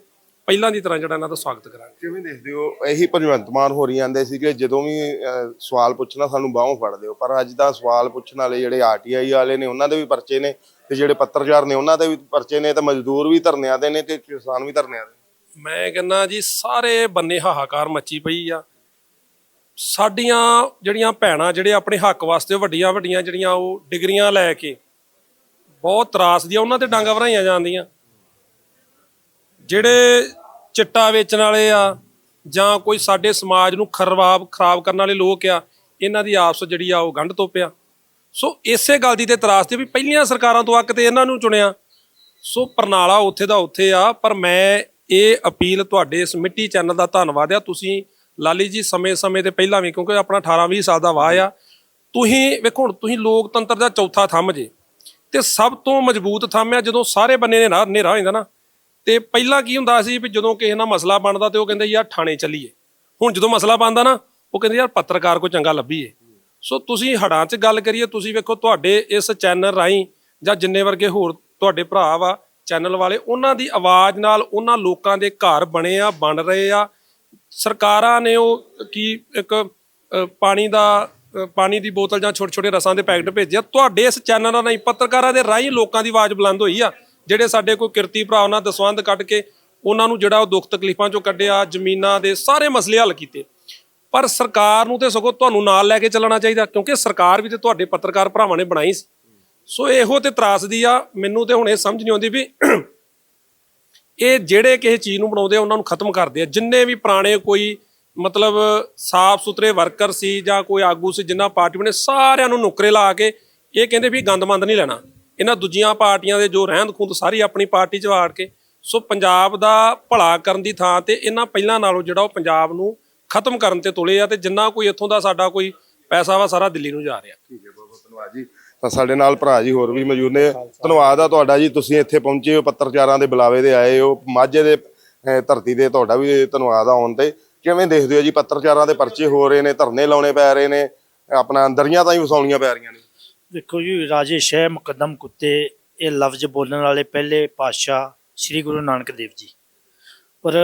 ਪਹਿਲਾਂ ਦੀ ਤਰ੍ਹਾਂ ਜਿਹੜਾ ਇਹਨਾਂ ਦਾ ਸਵਾਗਤ ਕਰਾਂਗੇ। ਕਿਵੇਂ ਦੇਖਦੇ ਹੋ? ਇਹੀ ਭਗਵੰਤ ਮਾਨ ਹੋਰੀ ਜਾਂਦੇ ਸੀਗੇ ਜਦੋਂ ਵੀ ਅਹ, ਸਵਾਲ ਪੁੱਛਣਾ ਸਾਨੂੰ ਬਾਹੋਂ ਫੜਦੇ ਹੋ ਪਰ ਅੱਜ ਦਾ ਸਵਾਲ ਪੁੱਛਣ ਵਾਲੇ ਜਿਹੜੇ ਆਰਟੀਆਈ ਵਾਲੇ ਨੇ ਉਹਨਾਂ ਦੇ ਵੀ ਪਰਚੇ ਨੇ ਤੇ ਜਿਹੜੇ ਪੱਤਰਕਾਰ ਨੇ ਉਹਨਾਂ ਦੇ ਵੀ ਪਰਚੇ ਨੇ ਤੇ ਮਜ਼ਦੂਰ ਵੀ ਧਰਨਿਆਂ ਦੇ ਨੇ ਤੇ ਕਿਸਾਨ ਵੀ ਧਰਨਿਆਂ ਦੇ ਨੇ। ਮੈਂ ਕਹਿੰਦਾ ਜੀ ਸਾਰੇ ਬੰਨੇ ਹਾਹਾਕਾਰ ਮੱਚੀ ਪਈ ਆ। ਸਾਡੀਆਂ ਜਿਹੜੀਆਂ ਭੈਣਾਂ ਜਿਹੜੇ ਆਪਣੇ ਹੱਕ ਵਾਸਤੇ ਵੱਡੀਆਂ ਵੱਡੀਆਂ ਜਿਹੜੀਆਂ ਉਹ ਡਿਗਰੀਆਂ ਲੈ ਕੇ ਬਹੁਤ ਤਰਾਸਦੀਆਂ ਉਹਨਾਂ ਤੇ ਡਾਂਗਾ ਭਰਾਈਆਂ ਜਾਂਦੀਆਂ। ਜਿਹੜੇ ਚਿੱਟਾ ਵੇਚਣ ਵਾਲੇ ਆ ਜਾਂ ਕੋਈ ਸਾਡੇ ਸਮਾਜ ਨੂੰ ਖਰਾਬ ਖਰਾਬ ਕਰਨ ਵਾਲੇ ਲੋਕ ਆ, ਇਹਨਾਂ ਦੀ ਆਪਸ ਜਿਹੜੀ ਆ ਉਹ ਗੰਢ ਤੋਪਿਆ। ਸੋ ਇਸੇ ਗੱਲ ਦੀ ਤੇ ਤਰਾਸ ਤੇ ਵੀ ਪਹਿਲੀਆਂ ਸਰਕਾਰਾਂ ਤੋਂ ਅੱਕ ਤੇ ਇਹਨਾਂ ਨੂੰ ਚੁਣਿਆ। ਸੋ ਪਰਨਾਲਾ ਉੱਥੇ ਦਾ ਉੱਥੇ ਆ, ਪਰ ਮੈਂ ਇਹ ਅਪੀਲ ਤੁਹਾਡੇ ਇਸ ਮਿੱਟੀ ਚੈਨਲ ਦਾ ਧੰਨਵਾਦ ਆ। ਤੁਸੀਂ ਲਾਲੀ ਜੀ ਸਮੇਂ-ਸਮੇਂ ਤੇ ਪਹਿਲਾਂ ਵੀ, ਕਿਉਂਕਿ ਆਪਣਾ 18-20 ਸਾਲ ਦਾ ਵਾਹ ਆ, ਤੁਸੀਂ ਵੇਖੋ ਹੁਣ, ਤੁਸੀਂ ਲੋਕਤੰਤਰ ਦਾ ਚੌਥਾ ਥੰਮ ਜੇ, ਤੇ ਸਭ ਤੋਂ ਮਜ਼ਬੂਤ ਥੰਮ ਆ ਜਦੋਂ ਸਾਰੇ ਬੰਨੇ ਨੇ ਨਾ, ਹਨੇਰਾ ਹੋ ਜਾਂਦਾ ਨਾ ਤੇ ਪਹਿਲਾਂ ਕੀ ਹੁੰਦਾ ਸੀ ਵੀ ਜਦੋਂ ਕਿਸੇ ਨਾਲ ਮਸਲਾ ਬਣਦਾ ਤੇ ਉਹ ਕਹਿੰਦੇ ਯਾਰ ਥਾਣੇ ਚੱਲੀਏ। ਹੁਣ ਜਦੋਂ ਮਸਲਾ ਬਣਦਾ ਨਾ, ਉਹ ਕਹਿੰਦੇ ਯਾਰ ਪੱਤਰਕਾਰ ਕੋ ਚੰਗਾ ਲੱਭੀਏ। ਸੋ ਤੁਸੀਂ ਹੜਾਂ 'ਚ ਗੱਲ ਕਰੀਏ, ਤੁਸੀਂ ਵੇਖੋ ਤੁਹਾਡੇ ਇਸ ਚੈਨਲ ਰਾਹੀਂ ਜਾਂ ਜਿੰਨੇ ਵਰਗੇ ਹੋਰ ਤੁਹਾਡੇ ਭਰਾ ਵਾ ਚੈਨਲ ਵਾਲੇ, ਉਹਨਾਂ ਦੀ ਆਵਾਜ਼ ਨਾਲ ਉਹਨਾਂ ਲੋਕਾਂ ਦੇ ਘਰ ਬਣੇ ਆ, ਬਣ ਰਹੇ ਆ। ਸਰਕਾਰਾਂ ਨੇ ਉਹ ਕੀ ਇੱਕ ਪਾਣੀ ਦਾ ਪਾਣੀ ਦੀ ਬੋਤਲ ਜਾਂ ਛੋਟੇ ਛੋਟੇ ਰਸਾਂ ਦੇ ਪੈਕਟ ਭੇਜਿਆ ਤੁਹਾਡੇ ਇਸ ਚੈਨਲ ਰਾਹੀਂ, ਪੱਤਰਕਾਰਾਂ ਦੇ ਰਾਹੀਂ ਲੋਕਾਂ ਦੀ ਆਵਾਜ਼ ਬੁਲੰਦ ਹੋਈ ਆ। ਜਿਹੜੇ ਸਾਡੇ ਕੋਈ ਕਿਰਤੀ ਭਰਾ, ਉਹਨਾਂ ਦਸਵੰਦ ਕੱਢ ਕੇ ਉਹਨਾਂ ਨੂੰ ਜਿਹੜਾ ਉਹ ਦੁੱਖ ਤਕਲੀਫਾਂ ਚੋਂ ਕੱਢਿਆ, ਜ਼ਮੀਨਾਂ ਦੇ ਸਾਰੇ ਮਸਲੇ ਹੱਲ ਕੀਤੇ। ਪਰ ਸਰਕਾਰ ਨੂੰ ਤੇ ਸਗੋਂ ਤੁਹਾਨੂੰ ਨਾਲ ਲੈ ਕੇ ਚੱਲਣਾ ਚਾਹੀਦਾ, ਕਿਉਂਕਿ ਸਰਕਾਰ ਵੀ ਤੇ ਤੁਹਾਡੇ ਪੱਤਰਕਾਰ ਭਰਾਵਾਂ ਨੇ ਬਣਾਈ ਸੀ। ਸੋ ਇਹੋ ਤੇ ਤਰਾਸਦੀ ਆ, ਮੈਨੂੰ ਤੇ ਹੁਣ ਇਹ ਸਮਝ ਨਹੀਂ ਆਉਂਦੀ ਵੀ <clears throat> ਇਹ ਜਿਹੜੇ ਕਿਸੇ ਚੀਜ਼ ਨੂੰ ਬਣਾਉਂਦੇ ਆ, ਉਹਨਾਂ ਨੂੰ ਖਤਮ ਕਰਦੇ ਆ। ਜਿੰਨੇ ਵੀ ਪੁਰਾਣੇ ਕੋਈ ਮਤਲਬ ਸਾਫ਼ ਸੁਥਰੇ ਵਰਕਰ ਸੀ ਜਾਂ ਕੋਈ ਆਗੂ ਸੀ, ਜਿੰਨਾ ਪਾਰਟੀ ਨੇ ਸਾਰਿਆਂ ਨੂੰ ਨੁਕਰੇ ਲਾ ਕੇ ਇਹ ਕਹਿੰਦੇ ਵੀ ਗੰਦਮੰਦ ਨਹੀਂ ਲੈਣਾ। ਇਹਨਾਂ ਦੂਜੀਆਂ ਪਾਰਟੀਆਂ ਦੇ ਜੋ ਰਹਿੰਦ ਖੂੰਦ ਸਾਰੀ ਆਪਣੀ ਪਾਰਟੀ 'ਚ ਵਾੜ ਕੇ, ਸੋ ਪੰਜਾਬ ਦਾ ਭਲਾ ਕਰਨ ਦੀ ਥਾਂ ਤੇ ਇਹਨਾਂ ਪਹਿਲਾਂ ਨਾਲੋਂ ਜਿਹੜਾ ਉਹ ਪੰਜਾਬ ਨੂੰ ਖਤਮ ਕਰਨ ਤੇ ਤੁਲੇ ਆ ਤੇ ਜਿੰਨਾ ਕੋਈ ਇੱਥੋਂ ਦਾ ਸਾਡਾ ਕੋਈ ਪੈਸਾ ਵਾ ਸਾਰਾ ਦਿੱਲੀ ਨੂੰ ਜਾ ਰਿਹਾ। ਠੀਕ ਹੈ ਬਹੁਤ ਧੰਨਵਾਦ ਜੀ। ਤਾਂ ਸਾਡੇ ਨਾਲ ਭਰਾ ਜੀ ਹੋਰ ਵੀ ਮੌਜੂਦ ਨੇ। ਧੰਨਵਾਦ ਆ ਤੁਹਾਡਾ ਜੀ। ਤੁਸੀਂ ਇੱਥੇ ਪਹੁੰਚੇ ਹੋ ਪੱਤਰਕਾਰਾਂ ਦੇ ਬੁਲਾਵੇ ਦੇ ਆਏ ਹੋ, ਮਾਝੇ ਦੇ ਧਰਤੀ ਤੇ ਤੁਹਾਡਾ ਵੀ ਧੰਨਵਾਦ ਆਉਣ ਤੇ। ਕਿਵੇਂ ਦੇਖਦੇ ਹੋ ਜੀ? ਪੱਤਰਕਾਰਾਂ ਦੇ ਪਰਚੇ ਹੋ ਰਹੇ ਨੇ, ਧਰਨੇ ਲਾਉਣੇ ਪੈ ਰਹੇ ਨੇ, ਆਪਣਾ ਦਰੀਆਂ ਤਾਂ ਹੀ ਵਸਾਉਣੀਆਂ ਪੈ ਰਹੀਆਂ ਨੇ। ਦੇਖੋ ਜੀ ਰਾਜੇ ਸ਼ਹਿ ਮੁਕੱਦਮ ਕੁੱਤੇ ਇਹ ਲਫ਼ਜ਼ ਬੋਲਣ ਵਾਲੇ ਪਹਿਲੇ ਪਾਤਸ਼ਾਹ ਸ੍ਰੀ ਗੁਰੂ ਨਾਨਕ ਦੇਵ ਜੀ। ਪਰ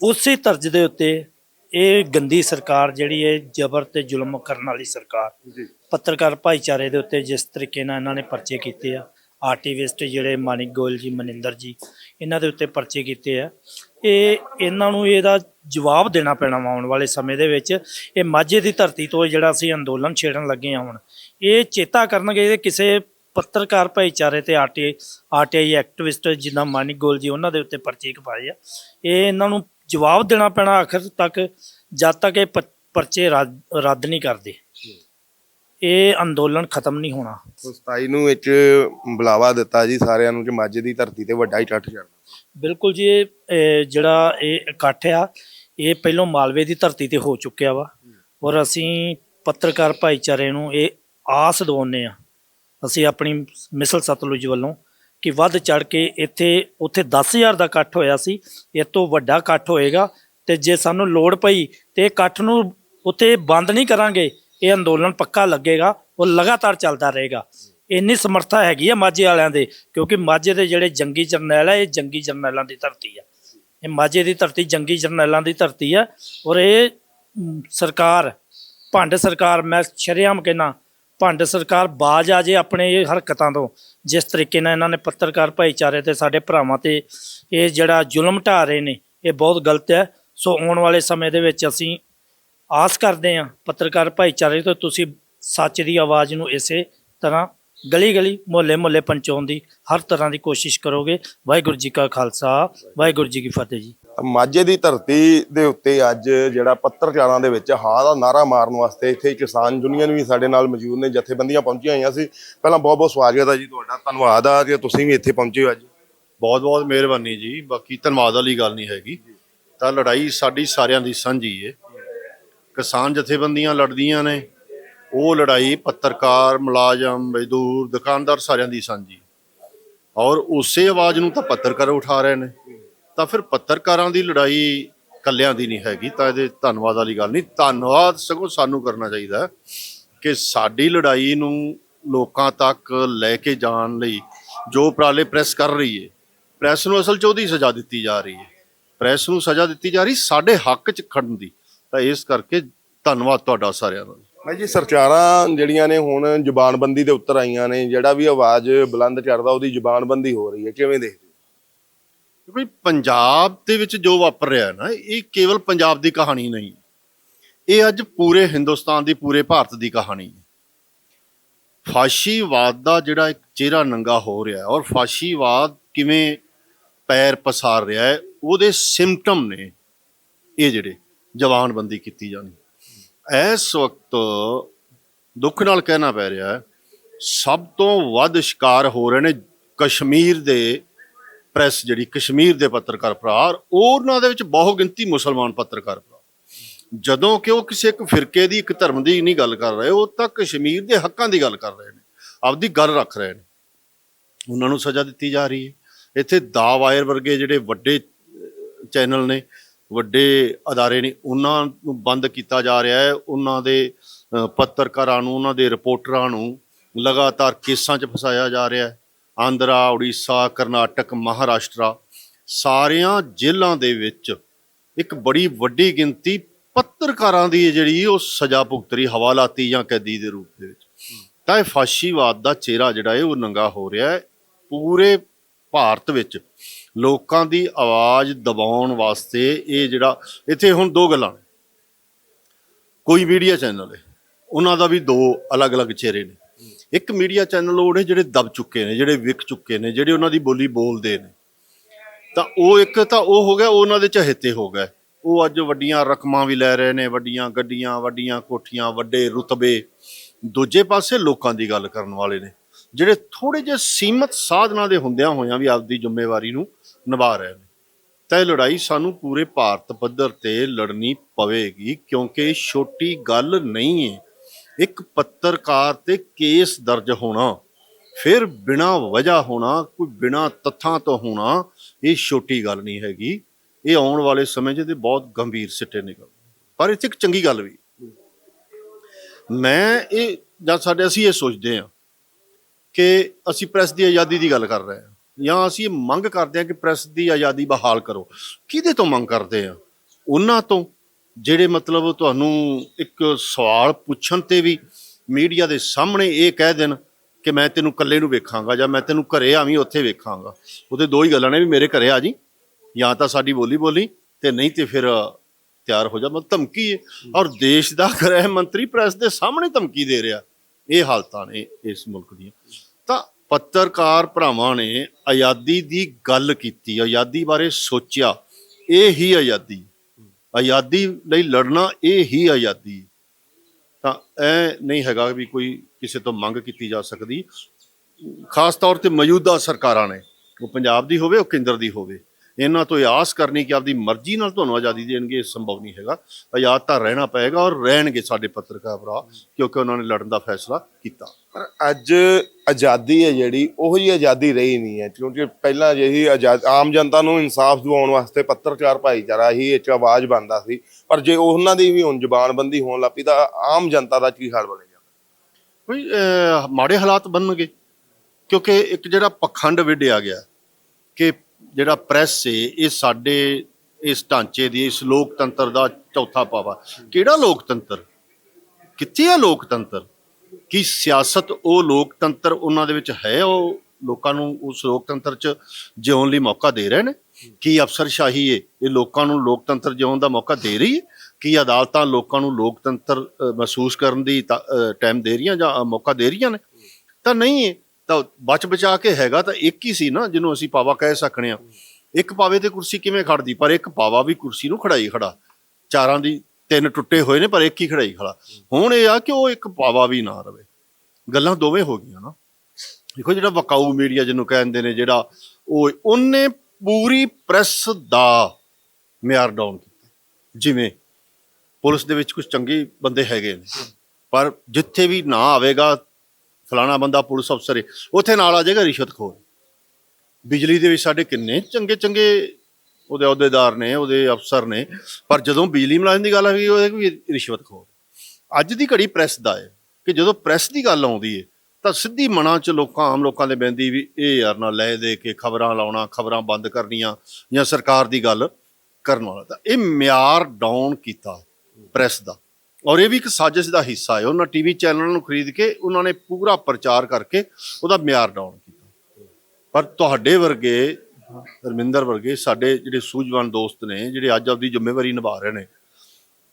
ਉਸੇ ਤਰਜ਼ ਦੇ ਉੱਤੇ ਇਹ ਗੰਦੀ ਸਰਕਾਰ ਜਿਹੜੀ ਹੈ ਜ਼ਬਰ ਤੇ ਜ਼ੁਲਮ ਕਰਨ ਵਾਲੀ ਸਰਕਾਰ ਪੱਤਰਕਾਰ ਭਾਈਚਾਰੇ ਦੇ ਉੱਤੇ ਜਿਸ ਤਰੀਕੇ ਨਾਲ ਇਹਨਾਂ ਨੇ ਪਰਚੇ ਕੀਤੇ ਆ ਆਰਟੀਵਿਸਟ ਜਿਹੜੇ ਮਾਨਿਕ ਗੋਇਲ ਜੀ ਮਨਿੰਦਰ ਜੀ ਇਹਨਾਂ ਦੇ ਉੱਤੇ ਪਰਚੇ ਕੀਤੇ ਆ ਇਹ ਇਹਨਾਂ ਨੂੰ ਇਹਦਾ ਜਵਾਬ ਦੇਣਾ ਪੈਣਾ ਆਉਣ ਵਾਲੇ ਸਮੇਂ ਦੇ ਵਿੱਚ। ਇਹ ਮਾਝੇ ਦੀ ਧਰਤੀ ਤੋਂ ਜਿਹੜਾ ਅਸੀਂ ਅੰਦੋਲਨ ਛੇੜਨ ਲੱਗੇ ਆ ਹੁਣ ਇਹ ਚੇਤਾ ਕਰਨਗੇ ਕਿ ਕਿਸੇ ਪੱਤਰਕਾਰ ਭਾਈਚਾਰੇ ਤੇ ਆਰਟੀ ਆਰਟੀਆਈ ਐਕਟਿਵਿਸਟ ਜਿੱਦਾਂ ਮਾਨਿਕ ਗੋਲ ਜੀ ਉਹਨਾਂ ਦੇ ਉੱਤੇ ਪਰਚੇ ਕਪਾਏ ਆ। ਇਹ ਇਹਨਾਂ ਨੂੰ ਜਵਾਬ ਦੇਣਾ ਪੈਣਾ ਆਖਰ ਤੱਕ ਜਦ ਤੱਕ ਇਹ ਪਰਚੇ ਰੱਦ ਨਹੀਂ ਕਰਦੇ। ਇਹ ਅੰਦੋਲਨ ਖਤਮ ਨਹੀਂ ਹੋਣਾ। 27 ਨੂੰ ਵਿੱਚ ਬੁਲਾਵਾ ਦਿੱਤਾ ਜੀ ਸਾਰਿਆਂ ਨੂੰ ਕਿ ਮਾਝੇ ਦੀ ਧਰਤੀ ਤੇ ਵੱਡਾ ਇਕੱਠ ਕਰਨਾ ਬਿਲਕੁਲ ਜੀ ਇਹ ਜਿਹੜਾ ਇਹ ਇਕੱਠ ਆ ਇਹ ਪਹਿਲੋਂ ਮਾਲਵੇ ਦੀ ਧਰਤੀ ਤੇ ਹੋ ਚੁੱਕਿਆ ਵਾ। ਔਰ ਅਸੀਂ ਪੱਤਰਕਾਰ ਭਾਈਚਾਰੇ ਨੂੰ ਇਹ ਆਸ ਦਿਵਾਉਂਦੇ ਆ ਅਸੀਂ ਆਪਣੀ ਮਿਸਲ ਸਤਲੁਜ ਵੱਲੋਂ ਕਿ ਵੱਧ ਚੜ ਕੇ ਇੱਥੇ, ਉੱਥੇ 10000 ਦਾ ਇਕੱਠ ਹੋਇਆ ਸੀ। ਇਹ ਤੋਂ ਵੱਡਾ ਇਕੱਠ ਹੋਏਗਾ ਤੇ ਜੇ ਸਾਨੂੰ ਲੋੜ ਪਈ ਤੇ ਇਹ ਇਕੱਠ ਨੂੰ ਉੱਥੇ ਬੰਦ ਨਹੀਂ ਕਰਾਂਗੇ, ਇਹ ਅੰਦੋਲਨ ਪੱਕਾ ਲੱਗੇਗਾ, ਉਹ ਲਗਾਤਾਰ ਚੱਲਦਾ ਰਹੇਗਾ। ਇੰਨੀ ਸਮਰੱਥਾ ਹੈਗੀ ਆ ਮਾਝੇ ਵਾਲਿਆਂ ਦੇ, ਕਿਉਂਕਿ ਮਾਝੇ ਦੇ ਜਿਹੜੇ ਜੰਗੀ ਜਰਨੈਲ ਆ, ਇਹ ਜੰਗੀ ਜਰਨੈਲਾਂ ਦੀ ਧਰਤੀ ਆ। ਇਹ ਮਾਝੇ ਦੀ ਧਰਤੀ ਜੰਗੀ ਜਰਨੈਲਾਂ ਦੀ ਧਰਤੀ ਆ ਔਰ ਇਹ ਸਰਕਾਰ, ਭੰਡ ਸਰਕਾਰ, ਮੈਂ ਸ਼ਰੇਆਮ ਕਹਿਣਾ ਭੰਡ ਸਰਕਾਰ ਬਾਜ ਆ ਜੇ ਆਪਣੇ ਇਹ ਹਰਕਤਾਂ ਤੋਂ। ਜਿਸ ਤਰੀਕੇ ਨਾਲ ਇਹਨਾਂ ਨੇ ਪੱਤਰਕਾਰ ਭਾਈਚਾਰੇ ਤੇ ਸਾਡੇ ਭਰਾਵਾਂ ਤੇ ਇਹ ਜਿਹੜਾ ਜ਼ੁਲਮ ਢਾ ਰਹੇ ਨੇ, ਇਹ ਬਹੁਤ ਗਲਤ ਹੈ। ਸੋ ਆਉਣ ਵਾਲੇ ਸਮੇਂ ਦੇ ਵਿੱਚ ਅਸੀਂ ਆਸ ਕਰਦੇ ਹਾਂ ਪੱਤਰਕਾਰ ਭਾਈਚਾਰੇ ਤੋਂ ਤੁਸੀਂ ਸੱਚ ਦੀ ਆਵਾਜ਼ ਨੂੰ ਇਸੇ ਤਰ੍ਹਾਂ ਗਲੀ ਗਲੀ ਮੁਹੱਲੇ ਮੁਹੱਲੇ ਪਹੁੰਚਾਉਣ ਦੀ ਹਰ ਤਰ੍ਹਾਂ ਦੀ ਕੋਸ਼ਿਸ਼ ਕਰੋਗੇ। ਵਾਹਿਗੁਰੂ ਜੀ ਕਾ ਖਾਲਸਾ, ਵਾਹਿਗੁਰੂ ਜੀ ਕੀ ਫਤਿਹ ਜੀ। ਮਾਝੇ ਦੀ ਧਰਤੀ ਦੇ ਉੱਤੇ ਅੱਜ ਜਿਹੜਾ ਪੱਤਰਕਾਰਾਂ ਦੇ ਵਿੱਚ ਹਾਂ ਦਾ ਨਾਰਾ ਮਾਰਨ ਵਾਸਤੇ ਇੱਥੇ ਕਿਸਾਨ ਯੂਨੀਅਨ ਵੀ ਸਾਡੇ ਨਾਲ ਮੌਜੂਦ ਨੇ, ਜਥੇਬੰਦੀਆਂ ਪਹੁੰਚੀਆਂ ਹੋਈਆਂ ਸੀ। ਪਹਿਲਾਂ ਬਹੁਤ ਬਹੁਤ ਸਵਾਗਤ ਹੈ ਜੀ ਤੁਹਾਡਾ, ਧੰਨਵਾਦ ਆ ਕਿ ਤੁਸੀਂ ਵੀ ਇੱਥੇ ਪਹੁੰਚੇ ਹੋ ਅੱਜ। ਬਹੁਤ ਬਹੁਤ ਮਿਹਰਬਾਨੀ ਜੀ, ਬਾਕੀ ਧੰਨਵਾਦ ਵਾਲੀ ਗੱਲ ਨਹੀਂ ਹੈਗੀ। ਤਾਂ ਲੜਾਈ ਸਾਡੀ ਸਾਰਿਆਂ ਦੀ ਸਾਂਝੀ ਏ। ਕਿਸਾਨ ਜਥੇਬੰਦੀਆਂ ਲੜਦੀਆਂ ਨੇ, ਉਹ ਲੜਾਈ ਪੱਤਰਕਾਰ, ਮੁਲਾਜ਼ਮ, ਮਜ਼ਦੂਰ, ਦੁਕਾਨਦਾਰ ਸਾਰਿਆਂ ਦੀ ਸਾਂਝੀ। ਔਰ ਉਸੇ ਆਵਾਜ਼ ਨੂੰ ਤਾਂ ਪੱਤਰਕਾਰ ਉਠਾ ਰਹੇ ਨੇ। ਤਾਂ ਫਿਰ ਪੱਤਰਕਾਰਾਂ ਦੀ ਲੜਾਈ ਕੱਲਿਆਂ ਦੀ ਨਹੀਂ ਹੈਗੀ, ਤਾਂ ਇਹਦੇ ਧੰਨਵਾਦ ਵਾਲੀ ਗੱਲ ਨਹੀਂ। ਧੰਨਵਾਦ ਸਗੋਂ ਸਾਨੂੰ ਕਰਨਾ ਚਾਹੀਦਾ ਕਿ ਸਾਡੀ ਲੜਾਈ ਨੂੰ ਲੋਕਾਂ ਤੱਕ ਲੈ ਕੇ ਜਾਣ ਲਈ ਜੋ ਉਪਰਾਲੇ ਪ੍ਰੈਸ ਕਰ ਰਹੀ ਹੈ, ਪ੍ਰੈਸ ਨੂੰ ਅਸਲ 'ਚ ਉਹਦੀ ਸਜ਼ਾ ਦਿੱਤੀ ਜਾ ਰਹੀ ਹੈ। ਪ੍ਰੈਸ ਨੂੰ ਸਜ਼ਾ ਦਿੱਤੀ ਜਾ ਰਹੀ ਸਾਡੇ ਹੱਕ 'ਚ ਖੜਨ ਦੀ। ਤਾਂ ਇਸ ਕਰਕੇ ਧੰਨਵਾਦ ਤੁਹਾਡਾ ਸਾਰਿਆਂ ਦਾ। ਭਾਈ ਜੀ ਸਰਕਾਰਾਂ ਜਿਹੜੀਆਂ ਨੇ ਹੁਣ ਜ਼ੁਬਾਨਬੰਦੀ ਦੇ ਉੱਤਰ ਆਈਆਂ ਨੇ, ਜਿਹੜਾ ਵੀ ਆਵਾਜ਼ ਬੁਲੰਦ ਕਰਦਾ ਉਹਦੀ ਜ਼ੁਬਾਨਬੰਦੀ ਹੋ ਰਹੀ ਹੈ, ਕਿਵੇਂ ਦੇਖਦੇ ਕਿਉਂਕਿ ਪੰਜਾਬ ਦੇ ਵਿੱਚ ਜੋ ਵਾਪਰ ਰਿਹਾ ਹੈ ਨਾ, ਇਹ ਕੇਵਲ ਪੰਜਾਬ ਦੀ ਕਹਾਣੀ ਨਹੀਂ। ਇਹ ਅੱਜ ਪੂਰੇ ਹਿੰਦੁਸਤਾਨ ਦੀ, ਪੂਰੇ ਭਾਰਤ ਦੀ ਕਹਾਣੀ ਹੈ। ਫਾਸ਼ੀਵਾਦ ਦਾ ਜਿਹੜਾ ਇੱਕ ਚਿਹਰਾ ਨੰਗਾ ਹੋ ਰਿਹਾ ਹੈ ਔਰ ਫਾਸ਼ੀਵਾਦ ਕਿਵੇਂ ਪੈਰ ਪਸਾਰ ਰਿਹਾ ਹੈ, ਉਹਦੇ ਸਿੰਪਟਮ ਨੇ ਇਹ ਜਿਹੜੇ ਜਵਾਨਬੰਦੀ ਕੀਤੀ ਜਾਣੀ। ਇਸ ਵਕਤ ਦੁੱਖ ਨਾਲ ਕਹਿਣਾ ਪੈ ਰਿਹਾ ਹੈ, ਸਭ ਤੋਂ ਵੱਧ ਸ਼ਿਕਾਰ ਹੋ ਰਹੇ ਨੇ ਕਸ਼ਮੀਰ ਦੇ ਪ੍ਰੈਸ ਜਿਹੜੀ ਕਸ਼ਮੀਰ ਦੇ ਪੱਤਰਕਾਰ ਭਰਾ ਔਰ ਉਹਨਾਂ ਦੇ ਵਿੱਚ ਬਹੁ ਗਿਣਤੀ ਮੁਸਲਮਾਨ ਪੱਤਰਕਾਰ ਭਰਾ। ਜਦੋਂ ਕਿ ਉਹ ਕਿਸੇ ਇੱਕ ਫਿਰਕੇ ਦੀ, ਇੱਕ ਧਰਮ ਦੀ ਨਹੀਂ ਗੱਲ ਕਰ ਰਹੇ, ਉਹ ਤਾਂ ਕਸ਼ਮੀਰ ਦੇ ਹੱਕਾਂ ਦੀ ਗੱਲ ਕਰ ਰਹੇ ਨੇ, ਆਪਦੀ ਗੱਲ ਰੱਖ ਰਹੇ ਨੇ। ਉਹਨਾਂ ਨੂੰ ਸਜ਼ਾ ਦਿੱਤੀ ਜਾ ਰਹੀ ਹੈ। ਇੱਥੇ ਦਾ ਵਾਇਰ ਵਰਗੇ ਜਿਹੜੇ ਵੱਡੇ ਚੈਨਲ ਨੇ, ਵੱਡੇ ਅਦਾਰੇ ਨੇ, ਉਹਨਾਂ ਨੂੰ ਬੰਦ ਕੀਤਾ ਜਾ ਰਿਹਾ ਹੈ। ਉਹਨਾਂ ਦੇ ਪੱਤਰਕਾਰਾਂ ਨੂੰ, ਉਹਨਾਂ ਦੇ ਰਿਪੋਰਟਰਾਂ ਨੂੰ ਲਗਾਤਾਰ ਕੇਸਾਂ 'ਚ ਫਸਾਇਆ ਜਾ ਰਿਹਾ ਹੈ। ਆਂਧਰਾ, ਉੜੀਸਾ, ਕਰਨਾਟਕ, ਮਹਾਰਾਸ਼ਟਰਾ ਸਾਰਿਆਂ ਜੇਲ੍ਹਾਂ ਦੇ ਵਿੱਚ ਇੱਕ ਬੜੀ ਵੱਡੀ ਗਿਣਤੀ ਪੱਤਰਕਾਰਾਂ ਦੀ ਜਿਹੜੀ ਉਹ ਸਜ਼ਾ ਭੁਗਤ ਰਹੀ ਹਵਾਲਾਤੀ ਜਾਂ ਕੈਦੀ ਦੇ ਰੂਪ ਦੇ ਵਿੱਚ। ਤਾਂ ਇਹ ਫਾਸ਼ੀਵਾਦ ਦਾ ਚਿਹਰਾ ਜਿਹੜਾ ਹੈ ਉਹ ਨੰਗਾ ਹੋ ਰਿਹਾ ਹੈ। ਪੂਰੇ ਭਾਰਤ ਵਿੱਚ ਲੋਕਾਂ ਦੀ ਆਵਾਜ਼ ਦਬਾਉਣ ਵਾਸਤੇ ਇਹ ਜਿਹੜਾ, ਇੱਥੇ ਹੁਣ ਦੋ ਗੱਲਾਂ ਨੇ। ਕੋਈ ਮੀਡੀਆ ਚੈਨਲ ਹੈ, ਉਹਨਾਂ ਦਾ ਵੀ ਦੋ ਅਲੱਗ-ਅਲੱਗ ਚਿਹਰੇ ਨੇ। ਇੱਕ ਮੀਡੀਆ ਚੈਨਲ ਉਹ ਨੇ ਜਿਹੜੇ ਦਬ ਚੁੱਕੇ ਨੇ, ਜਿਹੜੇ ਵਿਕ ਚੁੱਕੇ ਨੇ, ਜਿਹੜੇ ਉਹਨਾਂ ਦੀ ਬੋਲੀ ਬੋਲਦੇ ਨੇ। ਤਾਂ ਉਹ ਇੱਕ ਤਾਂ ਉਹ ਹੋ ਗਿਆ ਉਹਨਾਂ ਦੇ ਚਹੇਤੇ ਹੋ ਗਏ। ਉਹ ਅੱਜ ਵੱਡੀਆਂ ਰਕਮਾਂ ਵੀ ਲੈ ਰਹੇ ਨੇ, ਵੱਡੀਆਂ ਗੱਡੀਆਂ, ਵੱਡੀਆਂ ਕੋਠੀਆਂ, ਵੱਡੇ ਰੁਤਬੇ। ਦੂਜੇ ਪਾਸੇ ਲੋਕਾਂ ਦੀ ਗੱਲ ਕਰਨ ਵਾਲੇ ਨੇ, ਜਿਹੜੇ ਥੋੜੇ ਜਿਹੇ ਸੀਮਤ ਸਾਧਨਾਂ ਦੇ ਹੁੰਦਿਆਂ ਹੋਇਆਂ ਵੀ ਆਪਦੀ ਜ਼ਿੰਮੇਵਾਰੀ ਨੂੰ ਨਿਭਾ ਰਹੇ ਨੇ। ਤਾਂ ਇਹ ਲੜਾਈ ਸਾਨੂੰ ਪੂਰੇ ਭਾਰਤ ਪੱਧਰ ਤੇ ਲੜਨੀ ਪਵੇਗੀ, ਕਿਉਂਕਿ ਛੋਟੀ ਗੱਲ ਨਹੀਂ ਹੈ। ਇੱਕ ਪੱਤਰਕਾਰ ਤੇ ਕੇਸ ਦਰਜ ਹੋਣਾ, ਫਿਰ ਬਿਨਾ ਵਜ੍ਹਾ ਹੋਣਾ, ਕੋਈ ਬਿਨਾ ਤੱਥਾਂ ਤੋਂ ਹੋਣਾ, ਇਹ ਛੋਟੀ ਗੱਲ ਨਹੀਂ ਹੈਗੀ। ਇਹ ਆਉਣ ਵਾਲੇ ਸਮੇਂ 'ਚ ਤੇ ਬਹੁਤ ਗੰਭੀਰ ਸਿੱਟੇ ਨਿਕਲ ਪਰ ਇੱਥੇ ਇੱਕ ਚੰਗੀ ਗੱਲ ਵੀ। ਮੈਂ ਇਹ ਜਦ ਸਾਡੇ ਅਸੀਂ ਇਹ ਸੋਚਦੇ ਹਾਂ ਕਿ ਅਸੀਂ ਪ੍ਰੈਸ ਦੀ ਆਜ਼ਾਦੀ ਦੀ ਗੱਲ ਕਰ ਰਹੇ ਹਾਂ, ਜਾਂ ਅਸੀਂ ਇਹ ਮੰਗ ਕਰਦੇ ਹਾਂ ਕਿ ਪ੍ਰੈਸ ਦੀ ਆਜ਼ਾਦੀ ਬਹਾਲ ਕਰੋ। ਕਿਹਦੇ ਤੋਂ ਮੰਗ ਕਰਦੇ ਹਾਂ? ਉਹਨਾਂ ਤੋਂ। ਜਿਹੜੇ ਮਤਲਬ ਤੁਹਾਨੂੰ ਇੱਕ ਸਵਾਲ ਪੁੱਛਣ ਤੇ ਵੀ ਮੀਡੀਆ ਦੇ ਸਾਹਮਣੇ ਇਹ ਕਹਿ ਦੇਣ ਕਿ ਮੈਂ ਤੈਨੂੰ ਇਕੱਲੇ ਨੂੰ ਵੇਖਾਂਗਾ ਜਾਂ ਮੈਂ ਤੈਨੂੰ ਘਰੇ ਆਵੀਂ ਉੱਥੇ ਵੇਖਾਂਗਾ। ਉਹਦੇ ਦੋ ਹੀ ਗੱਲਾਂ ਨੇ ਵੀ ਮੇਰੇ ਘਰੇ ਆ ਜੀ। ਜਾਂ ਤਾਂ ਸਾਡੀ ਬੋਲੀ ਬੋਲੀ ਤੇ ਨਹੀਂ ਤੇ ਫਿਰ ਤਿਆਰ ਹੋ ਜਾ। ਮਤਲਬ ਧਮਕੀ ਹੈ ਔਰ ਦੇਸ਼ ਦਾ ਗ੍ਰਹਿ ਮੰਤਰੀ ਪ੍ਰੈਸ ਦੇ ਸਾਹਮਣੇ ਧਮਕੀ ਦੇ ਰਿਹਾ। ਇਹ ਹਾਲਤਾਂ ਨੇ ਇਸ ਮੁਲਕ ਦੀਆਂ। ਤਾਂ ਪੱਤਰਕਾਰ ਭਰਾਵਾਂ ਨੇ ਆਜ਼ਾਦੀ ਦੀ ਗੱਲ ਕੀਤੀ, ਆਜ਼ਾਦੀ ਬਾਰੇ ਸੋਚਿਆ। ਇਹ ਹੀ ਆਜ਼ਾਦੀ। ਆਜ਼ਾਦੀ ਲਈ ਲੜਨਾ ਇਹ ਹੀ ਆਜ਼ਾਦੀ। ਤਾਂ ਇਹ ਨਹੀਂ ਹੈਗਾ ਵੀ ਕੋਈ ਕਿਸੇ ਤੋਂ ਮੰਗ ਕੀਤੀ ਜਾ ਸਕਦੀ। ਖਾਸ ਤੌਰ ਤੇ ਮੌਜੂਦਾ ਸਰਕਾਰਾਂ ਨੇ। ਉਹ ਪੰਜਾਬ ਦੀ ਹੋਵੇ, ਉਹ ਕੇਂਦਰ ਦੀ ਹੋਵੇ। ਇਹਨਾਂ ਤੋਂ ਆਸ ਕਰਨੀ ਕਿ ਆਪਦੀ ਮਰਜ਼ੀ ਨਾਲ ਤੁਹਾਨੂੰ ਆਜ਼ਾਦੀ ਦੇਣਗੇ ਇਹ ਸੰਭਵ ਨਹੀਂ ਹੈਗਾ। ਆਜ਼ਾਦ ਤਾਂ ਰਹਿਣਾ ਪਏਗਾ ਔਰ ਰਹਿਣਗੇ ਸਾਡੇ ਪੱਤਰਕਾਰ ਭਰਾ ਕਿਉਂਕਿ ਉਹਨਾਂ ਨੇ ਲੜਨ ਦਾ ਫੈਸਲਾ ਕੀਤਾ। ਪਰ ਅੱਜ ਆਜ਼ਾਦੀ ਹੈ ਜਿਹੜੀ ਉਹ ਹੀ ਆਜ਼ਾਦੀ ਰਹੀ ਨਹੀਂ ਹੈ ਕਿਉਂਕਿ ਪਹਿਲਾਂ ਜਿਹੀ ਆਜ਼ਾਦ ਆਮ ਜਨਤਾ ਨੂੰ ਇਨਸਾਫ ਦਿਵਾਉਣ ਵਾਸਤੇ ਪੱਤਰਕਾਰ ਭਾਈਚਾਰਾ ਹੀ ਇੱਕ ਆਵਾਜ਼ ਬਣਦਾ ਸੀ ਪਰ ਜੇ ਉਹਨਾਂ ਦੀ ਵੀ ਹੁਣ ਜ਼ੁਬਾਨਬੰਦੀ ਹੋਣ ਲੱਪੀ ਤਾਂ ਆਮ ਜਨਤਾ ਦਾ ਕੀ ਹਾਲ ਬਣੇਗਾ? ਕੋਈ ਮਾੜੇ ਹਾਲਾਤ ਬਣਨਗੇ ਕਿਉਂਕਿ ਇੱਕ ਜਿਹੜਾ ਪਖੰਡ ਵਿੱਢਿਆ ਗਿਆ ਕਿ ਜਿਹੜਾ ਪ੍ਰੈਸ ਏ, ਇਹ ਸਾਡੇ ਇਸ ਢਾਂਚੇ ਦੀ, ਇਸ ਲੋਕਤੰਤਰ ਦਾ ਚੌਥਾ ਪਾਵਾ। ਕਿਹੜਾ ਲੋਕਤੰਤਰ? ਕਿੱਥੇ ਆ ਲੋਕਤੰਤਰ? ਕੀ ਸਿਆਸਤ ਉਹ ਲੋਕਤੰਤਰ ਉਹਨਾਂ ਦੇ ਵਿੱਚ ਹੈ, ਉਹ ਲੋਕਾਂ ਨੂੰ ਉਸ ਲੋਕਤੰਤਰ 'ਚ ਜਿਉਣ ਲਈ ਮੌਕਾ ਦੇ ਰਹੇ ਨੇ? ਕੀ ਅਫਸਰਸ਼ਾਹੀ ਏ, ਇਹ ਲੋਕਾਂ ਨੂੰ ਲੋਕਤੰਤਰ ਜਿਉਣ ਦਾ ਮੌਕਾ ਦੇ ਰਹੀ ਹੈ ਕੀ ਅਦਾਲਤਾਂ ਲੋਕਾਂ ਨੂੰ ਲੋਕਤੰਤਰ ਮਹਿਸੂਸ ਕਰਨ ਦੀ ਟਾਈਮ ਦੇ ਰਹੀਆਂ ਜਾਂ ਮੌਕਾ ਦੇ ਰਹੀਆਂ ਨੇ? ਤਾਂ ਨਹੀਂ ਏ ਤਾਂ ਬਚ ਬਚਾ ਕੇ ਹੈਗਾ ਤਾਂ ਇੱਕ ਹੀ ਸੀ ਨਾ, ਜਿਹਨੂੰ ਅਸੀਂ ਪਾਵਾ ਕਹਿ ਸਕਣੇ ਆ ਇੱਕ ਪਾਵੇ ਤੇ ਕੁਰਸੀ ਕਿਵੇਂ ਖੜਦੀ? ਪਰ ਇੱਕ ਪਾਵਾ ਵੀ ਕੁਰਸੀ ਨੂੰ ਖੜਾਈ ਖੜਾ। ਚਾਰਾਂ ਦੀ ਤਿੰਨ ਟੁੱਟੇ ਹੋਏ ਨੇ, ਪਰ ਇੱਕ ਹੀ ਖੜਾਈ ਖੜਾ। ਹੁਣ ਇਹ ਆ ਕਿ ਉਹ ਇੱਕ ਪਾਵਾ ਵੀ ਨਾ ਰਵੇ। ਗੱਲਾਂ ਦੋਵੇਂ ਹੋ ਗਈਆਂ ਨਾ। ਦੇਖੋ ਜਿਹੜਾ ਵਕਾਊ ਮੀਡੀਆ ਜਿਹਨੂੰ ਕਹਿੰਦੇ ਨੇ, ਜਿਹੜਾ ਉਹ, ਉਹਨੇ ਪੂਰੀ ਪ੍ਰੈਸ ਦਾ ਮਿਆਰ ਡਾਊਨ ਕੀਤਾ। ਜਿਵੇਂ ਪੁਲਿਸ ਦੇ ਵਿੱਚ ਕੁਝ ਚੰਗੇ ਬੰਦੇ ਹੈਗੇ ਨੇ, ਪਰ ਜਿੱਥੇ ਵੀ ਨਾ ਆਵੇਗਾ ਫਲਾਣਾ ਬੰਦਾ ਪੁਲਿਸ ਅਫਸਰ ਹੈ ਉੱਥੇ ਨਾਲ ਆ ਜਾਏਗਾ ਰਿਸ਼ਵਤਖੋਰ ਬਿਜਲੀ ਦੇ ਵਿੱਚ ਸਾਡੇ ਕਿੰਨੇ ਚੰਗੇ ਚੰਗੇ ਉਹਦੇ ਅਹੁਦੇਦਾਰ ਨੇ, ਉਹਦੇ ਅਫਸਰ ਨੇ, ਪਰ ਜਦੋਂ ਬਿਜਲੀ ਮੁਲਾਜ਼ਮ ਦੀ ਗੱਲ ਆਈ ਉਹ ਵੀ ਰਿਸ਼ਵਤਖੋਰ ਅੱਜ ਦੀ ਘੜੀ ਪ੍ਰੈਸ ਦਾ ਹੈ ਕਿ ਜਦੋਂ ਪ੍ਰੈਸ ਦੀ ਗੱਲ ਆਉਂਦੀ ਹੈ ਤਾਂ ਸਿੱਧੀ ਮਨਾਂ 'ਚ ਲੋਕਾਂ, ਆਮ ਲੋਕਾਂ ਦੇ ਬੈਂਦੀ ਵੀ ਇਹ ਯਾਰ ਨਾ ਲੈ ਦੇ ਕੇ ਖਬਰਾਂ ਲਾਉਣਾ, ਖਬਰਾਂ ਬੰਦ ਕਰਨੀਆਂ, ਜਾਂ ਸਰਕਾਰ ਦੀ ਗੱਲ ਕਰਨ ਵਾਲਾ। ਤਾਂ ਇਹ ਮਿਆਰ ਡਾਊਨ ਕੀਤਾ ਪ੍ਰੈਸ ਦਾ। ਔਰ ਇਹ ਵੀ ਇੱਕ ਸਾਜ਼ਿਸ਼ ਦਾ ਹਿੱਸਾ ਹੈ। ਉਹਨਾਂ ਟੀਵੀ ਚੈਨਲਾਂ ਨੂੰ ਖਰੀਦ ਕੇ ਉਹਨਾਂ ਨੇ ਪੂਰਾ ਪ੍ਰਚਾਰ ਕਰਕੇ ਉਹਦਾ ਮਿਆਰ ਡਾਊਨ ਕੀਤਾ। ਪਰ ਤੁਹਾਡੇ ਵਰਗੇ ਰਮਿੰਦਰ ਵਰਗੇ ਸਾਡੇ ਜਿਹੜੇ ਸੂਝਵਾਨ ਦੋਸਤ ਨੇ, ਜਿਹੜੇ ਅੱਜ ਆਪਦੀ ਜ਼ਿੰਮੇਵਾਰੀ ਨਿਭਾ ਰਹੇ ਨੇ,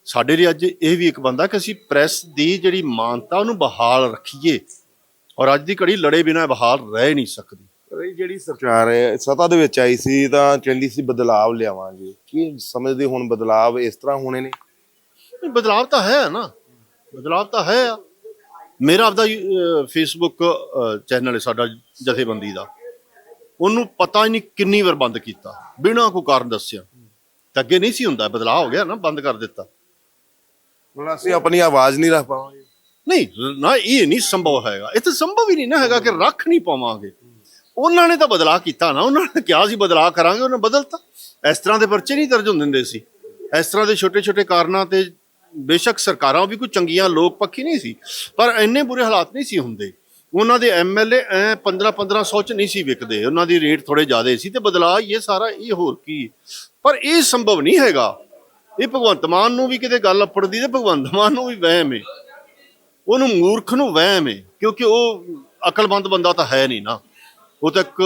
ਸਾਡੇ ਲਈ ਅੱਜ ਇਹ ਵੀ ਇੱਕ ਬੰਦਾ ਕਿ ਅਸੀਂ ਪ੍ਰੈਸ ਦੀ ਜਿਹੜੀ ਮਾਨਤਾ ਉਹਨੂੰ ਬਹਾਲ ਰੱਖੀਏ ਔਰ ਅੱਜ ਦੀ ਘੜੀ ਲੜੇ ਬਿਨਾਂ ਬਹਾਲ ਰਹਿ ਨਹੀਂ ਸਕਦੀ। ਜਿਹੜੀ ਸਰਕਾਰ ਹੈ, ਸਤਾ ਦੇ ਵਿੱਚ ਆਈ ਸੀ ਤਾਂ ਕਹਿੰਦੀ ਸੀ ਬਦਲਾਵ ਲਿਆਵਾਂਗੇ। ਕੀ ਸਮਝਦੇ ਹੁਣ ਬਦਲਾਵ ਇਸ ਤਰ੍ਹਾਂ ਹੋਣੇ ਨੇ? ਨਹੀਂ, ਬਦਲਾਵ ਤਾਂ ਹੈ ਨਾ। ਬਦਲਾਵ ਤਾਂ ਹੈ ਆ। ਮੇਰਾ ਆਪਦਾ ਫੇਸਬੁੱਕ ਚੈਨਲ ਹੈ ਸਾਡਾ ਜਥੇਬੰਦੀ ਦਾ। ਉਹਨੂੰ ਪਤਾ ਹੀ ਨਹੀਂ ਕਿੰਨੀ ਵਾਰ ਬੰਦ ਕੀਤਾ। ਬਿਨਾਂ ਕੋਈ ਕਾਰਨ ਦੱਸਿਆ। ਤਾਂ ਅੱਗੇ ਨਹੀਂ ਸੀ ਹੁੰਦਾ। ਬਦਲਾਅ ਹੋ ਗਿਆ ਨਾ ਬੰਦ ਕਰ ਦਿੱਤਾ। ਹੁਣ ਅਸੀਂ ਆਪਣੀ ਆਵਾਜ਼ ਨਹੀਂ ਰੱਖ ਪਾਵਾਂਗੇ। ਨਹੀਂ ਨਾ ਇਹ ਨਹੀਂ ਸੰਭਵ ਹੈਗਾ। ਇਹ ਤਾਂ ਸੰਭਵ ਹੀ ਨਹੀਂ ਨਾ ਹੈਗਾ ਕਿ ਰੱਖ ਨਹੀਂ ਪਾਵਾਂਗੇ। ਉਹਨਾਂ ਨੇ ਤਾਂ ਬਦਲਾਅ ਕੀਤਾ ਨਾ। ਉਹਨਾਂ ਨੇ ਕਿਹਾ ਸੀ ਬਦਲਾਅ ਕਰਾਂਗੇ ਉਹਨਾਂ ਬਦਲਤਾ। ਇਸ ਤਰ੍ਹਾਂ ਦੇ ਪਰਚੇ ਨਹੀਂ ਦਰਜ ਹੁੰਦੇ ਹੁੰਦੇ ਸੀ। ਇਸ ਤਰ੍ਹਾਂ ਦੇ ਛੋਟੇ ਛੋਟੇ ਕਾਰਨਾਂ ਤੇ ਬੇਸ਼ੱਕ ਸਰਕਾਰਾਂ ਵੀ ਕੋਈ ਚੰਗੀਆਂ ਲੋਕ ਪੱਖੀ ਨਹੀਂ ਸੀ, ਪਰ ਇੰਨੇ ਬੁਰੇ ਹਾਲਾਤ ਨਹੀਂ ਸੀ ਹੁੰਦੇ। ਉਹਨਾਂ ਦੇ ਐਮਐਲਏ ਐ 15 1500 ਚ ਨਹੀਂ ਸੀ ਵਿਕਦੇ, ਉਹਨਾਂ ਦੀ ਰੇਟ ਥੋੜੇ ਜ਼ਿਆਦੇ ਸੀ ਤੇ ਬਦਲਾਅ ਇਹ ਸਾਰਾ, ਇਹ ਹੋਰ ਕੀ ਪਰ ਇਹ ਸੰਭਵ ਨਹੀਂ ਹੈਗਾ। ਇਹ ਭਗਵੰਤ ਮਾਨ ਨੂੰ ਵੀ ਕਿਤੇ ਗੱਲ ਅਪੜਦੀ ਤੇ ਭਗਵੰਤ ਮਾਨ ਨੂੰ ਵੀ ਵਹਿਮ ਏ। ਉਹਨੂੰ ਮੂਰਖ ਨੂੰ ਵਹਿਮ ਏ, ਕਿਉਂਕਿ ਉਹ ਅਕਲਮੰਦ ਬੰਦਾ ਤਾਂ ਹੈ ਨਹੀਂ ਨਾ। ਉਹ ਤਾਂ ਇੱਕ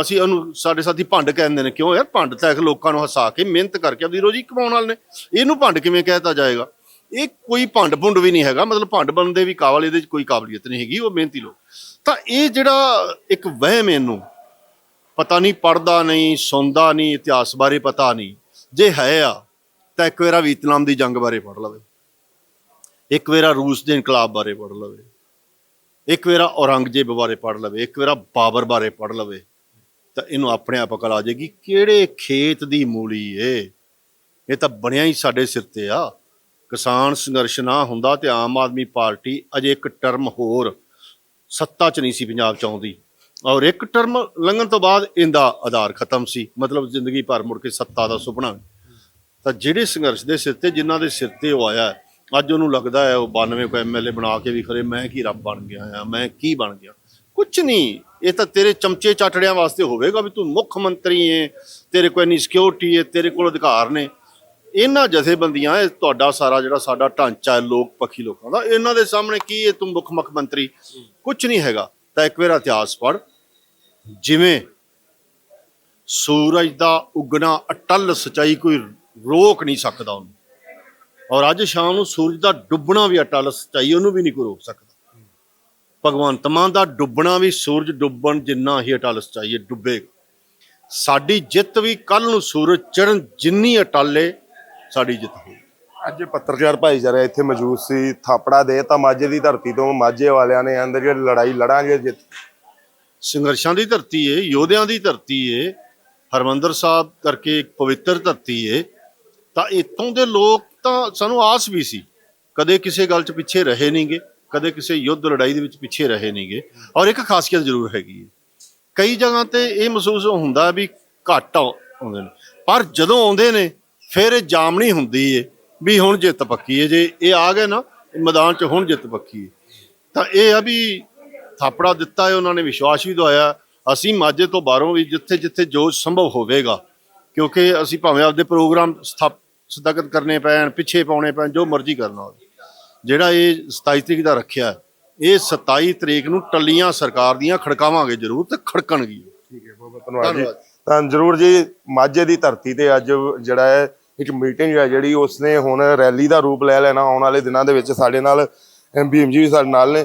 ਅਸੀਂ ਉਹਨੂੰ ਸਾਡੇ ਸਾਥੀ ਭੰਡ ਕਹਿੰਦੇ ਨੇ, ਕਿਉਂ ਯਾਰ ਭੰਡ ਤਾਂ ਇੱਕ ਲੋਕਾਂ ਨੂੰ ਹਸਾ ਕੇ ਮਿਹਨਤ ਕਰਕੇ ਆਪਣੀ ਰੋਜੀ ਕਮਾਉਣ ਵਾਲੇ ਨੇ। ਇਹਨੂੰ ਭੰਡ ਕਿਵੇਂ ਕਹਿਤਾ ਜਾਏਗਾ? ਇਹ ਕੋਈ ਭੰਡ ਭੁੰਡ ਵੀ ਨਹੀਂ ਹੈਗਾ, ਮਤਲਬ ਭੰਡ ਬਣਨ ਦੇ ਵੀ ਕਾਬਲ ਇਹਦੇ 'ਚ ਕੋਈ ਕਾਬਲੀਅਤ ਨਹੀਂ ਹੈਗੀ, ਉਹ ਮਿਹਨਤੀ ਲੋਕ। ਤਾਂ ਇਹ ਜਿਹੜਾ ਇੱਕ ਵਹਿਮ ਇਹਨੂੰ, ਪਤਾ ਨਹੀਂ ਪੜਦਾ ਨਹੀਂ, ਸੁਣਦਾ ਨਹੀਂ, ਇਤਿਹਾਸ ਬਾਰੇ ਪਤਾ ਨਹੀਂ, ਜੇ ਹੈ ਆ, ਤਾਂ ਇੱਕ ਵਾਰਾ ਵੀਤਨਾਮ ਦੀ ਜੰਗ ਬਾਰੇ ਪੜ ਲਵੇ। ਇੱਕ ਵਾਰਾ ਰੂਸ ਦੇ ਇਨਕਲਾਬ ਬਾਰੇ ਪੜ ਲਵੇ। ਇੱਕ ਵਾਰਾ ਔਰੰਗਜ਼ੇਬ ਬਾਰੇ ਪੜ ਲਵੇ, ਇੱਕ ਵਾਰਾ ਬਾਬਰ ਬਾਰੇ ਪੜ ਲਵੇ। ਤਾਂ ਇਹਨੂੰ ਆਪਣੇ ਆਪ ਅਕਲ ਆ ਜਾਏਗੀ, ਕਿਹੜੇ ਖੇਤ ਦੀ ਮੂਲੀ ਏ? ਇਹ ਤਾਂ ਬਣਿਆ ਹੀ ਸਾਡੇ ਸਿਰ ਤੇ ਆ। ਕਿਸਾਨ ਸੰਘਰਸ਼ ਨਾ ਹੁੰਦਾ ਤੇ ਆਮ ਆਦਮੀ ਪਾਰਟੀ ਅਜੇ ਇੱਕ ਟਰਮ ਹੋਰ ਸੱਤਾ 'ਚ ਨਹੀਂ ਸੀ ਪੰਜਾਬ 'ਚ ਆਉਂਦੀ। ਔਰ ਇੱਕ ਟਰਮ ਲੰਘਣ ਤੋਂ ਬਾਅਦ ਇਹਦਾ ਆਧਾਰ ਖਤਮ ਸੀ। ਮਤਲਬ ਜ਼ਿੰਦਗੀ ਭਰ ਮੁੜ ਕੇ ਸੱਤਾ ਦਾ ਸੁਪਨਾ ਤਾਂ ਜਿਹੜੇ ਸੰਘਰਸ਼ ਦੇ ਸਿਰ ਤੇ, ਜਿਨ੍ਹਾਂ ਦੇ ਸਿਰ ਤੇ ਉਹ ਆਇਆ ਅੱਜ ਉਹਨੂੰ ਲੱਗਦਾ ਹੈ ਉਹ 92 ਕੋ ਐਮਐਲਏ ਬਣਾ ਕੇ ਵੀ ਖਰੇ ਮੈਂ ਕੀ ਰੱਬ ਬਣ ਗਿਆ ਆ, ਮੈਂ ਕੀ ਬਣ ਗਿਆ। ਕੁਝ ਨਹੀਂ ਇਹ ਤਾਂ ਤੇਰੇ ਚਮਚੇ ਚਾਟੜਿਆਂ ਵਾਸਤੇ ਹੋਵੇਗਾ ਵੀ ਤੂੰ ਮੁੱਖ ਮੰਤਰੀ ਏ, ਤੇਰੇ ਕੋਲ ਇੰਨੀ ਸਿਕਿਉਰਿਟੀ ਹੈ ਤੇਰੇ ਕੋਲ ਅਧਿਕਾਰ ਨੇ। ਇਹਨਾਂ ਜਥੇਬੰਦੀਆਂ ਇਹ ਤੁਹਾਡਾ ਸਾਰਾ ਜਿਹੜਾ ਸਾਡਾ ਢਾਂਚਾ ਹੈ ਲੋਕ ਪੱਖੀ ਲੋਕਾਂ ਦਾ, ਇਹਨਾਂ ਦੇ ਸਾਹਮਣੇ ਕੀ ਹੈ ਤੂੰ ਮੁੱਖ ਮੁੱਖ ਮੰਤਰੀ? ਕੁਝ ਨਹੀਂ ਹੈਗਾ। ਤਾਂ ਇੱਕ ਵਾਰ ਇਤਿਹਾਸ ਪੜ ਜਿਵੇਂ ਸੂਰਜ ਦਾ ਉਗਣਾ ਅਟਲ ਸਚਾਈ ਕੋਈ ਰੋਕ ਨਹੀਂ ਸਕਦਾ ਉਹਨੂੰ। ਔਰ ਅੱਜ ਸ਼ਾਮ ਨੂੰ ਸੂਰਜ ਦਾ ਡੁੱਬਣਾ ਵੀ ਅਟਲ ਸਚਾਈ, ਉਹਨੂੰ ਵੀ ਨਹੀਂ ਕੋਈ ਰੋਕ ਸਕਦਾ। ਭਗਵੰਤ ਮਾਨ ਦਾ ਡੁੱਬਣਾ ਵੀ ਸੂਰਜ ਡੁੱਬਣ ਜਿੰਨਾ ਹੀ ਅਟਲ ਸਚਾਈ ਹੈ ਡੁੱਬੇਗਾ ਸਾਡੀ ਜਿੱਤ ਵੀ ਕੱਲ ਨੂੰ ਸੂਰਜ ਚੜ੍ਹਨ ਜਿੰਨੀ ਅਟਲ ਸਾਡੀ ਜਿੱਤ ਹੋਈ ਅੱਜ ਪੱਤਰਕਾਰ ਭਾਈਚਾਰਾ ਇੱਥੇ ਮੌਜੂਦ ਸੀ ਥਾਪੜਾ ਦੇ ਤਾਂ ਮਾਝੇ ਦੀ ਧਰਤੀ ਤੋਂ ਮਾਝੇ ਵਾਲਿਆਂ ਨੇ ਅੰਦਰ ਜਿਹੜੀ ਲੜਾਈ ਲੜਾਂਗੇ ਜਿੱਤ ਸੰਘਰਸ਼ਾਂ ਦੀ ਧਰਤੀ ਏ ਯੋਧਿਆਂ ਦੀ ਧਰਤੀ ਏ ਹਰਮੰਦਰ ਸਾਹਿਬ ਕਰਕੇ ਇੱਕ ਪਵਿੱਤਰ ਧਰਤੀ ਏ ਤਾਂ ਇੱਥੋਂ ਦੇ ਲੋਕ ਤਾਂ ਸਾਨੂੰ ਆਸ ਵੀ ਸੀ ਕਦੇ ਕਿਸੇ ਗੱਲ 'ਚ ਪਿੱਛੇ ਰਹੇ ਨਹੀਂਗੇ ਕਦੇ ਕਿਸੇ ਯੁੱਧ ਲੜਾਈ ਦੇ ਵਿੱਚ ਪਿੱਛੇ ਰਹੇ ਨਹੀਂਗੇ। ਔਰ ਇੱਕ ਖਾਸੀਅਤ ਜ਼ਰੂਰ ਹੈਗੀ ਹੈ। ਕਈ ਜਗ੍ਹਾ ਤੇ ਇਹ ਮਹਿਸੂਸ ਹੁੰਦਾ ਵੀ ਘੱਟ ਆਉ- ਆਉਂਦੇ ਨੇ। ਪਰ ਜਦੋਂ ਆਉਂਦੇ ਨੇ, ਫਿਰ ਇਹ ਜਾਮਣੀ ਹੁੰਦੀ ਏ ਵੀ ਹੁਣ ਜਿੱਤ ਪੱਕੀ ਏ। ਜੇ ਇਹ ਆ ਗਏ ਨਾ, ਮੈਦਾਨ 'ਚ ਹੁਣ ਜਿੱਤ ਪੱਕੀ ਏ। ਤਾਂ ਇਹ ਆ ਵੀ ਥਾਪੜਾ ਦਿੱਤਾ ਹੈ ਉਹਨਾਂ ਨੇ ਵਿਸ਼ਵਾਸ ਵੀ ਦਵਾਇਆ। ਅਸੀਂ ਮਾਝੇ ਤੋਂ ਬਾਹਰੋਂ ਵੀ ਜਿੱਥੇ ਜਿੱਥੇ ਜੋ ਸੰਭਵ ਹੋਵੇਗਾ, ਕਿਉਂਕਿ ਅਸੀਂ ਭਾਵੇਂ ਆਪਦੇ ਪ੍ਰੋਗਰਾਮ ਸਥਾਪ ਸਥਗਿਤ ਕਰਨੇ ਪੈਣ, ਪਿੱਛੇ ਪਾਉਣੇ ਪੈਣ, ਜੋ ਮਰਜ਼ੀ ਕਰਨਾ ਹੋਵੇ। ਜਿਹੜਾ ਇਹ 27 ਤਰੀਕ ਦਾ ਰੱਖਿਆ ਇਹ 27 ਤਰੀਕ ਨੂੰ ਟੱਲੀਆਂ ਸਰਕਾਰ ਦੀਆਂ ਖੜਕਾਵਾਂਗੇ ਜ਼ਰੂਰ ਤੇ ਖੜਕਣਗੀਆਂ ਠੀਕ ਹੈ ਬਹੁਤ ਬਹੁਤ ਧੰਨਵਾਦ ਜੀ। ਤਾਂ ਜਰੂਰ ਜੀ ਮਾਝੇ ਦੀ ਧਰਤੀ ਤੇ ਅੱਜ ਜਿਹੜਾ ਹੈ ਇੱਕ ਮੀਟਿੰਗ ਹੈ ਜਿਹੜੀ ਉਸਨੇ ਹੁਣ ਰੈਲੀ ਦਾ ਰੂਪ ਲੈ ਲੈਣਾ ਆਉਣ ਵਾਲੇ ਦਿਨਾਂ ਦੇ ਵਿੱਚ ਸਾਡੇ ਨਾਲ ਭੀਮ ਜੀ ਵੀ ਸਾਡੇ ਨਾਲ ਨੇ।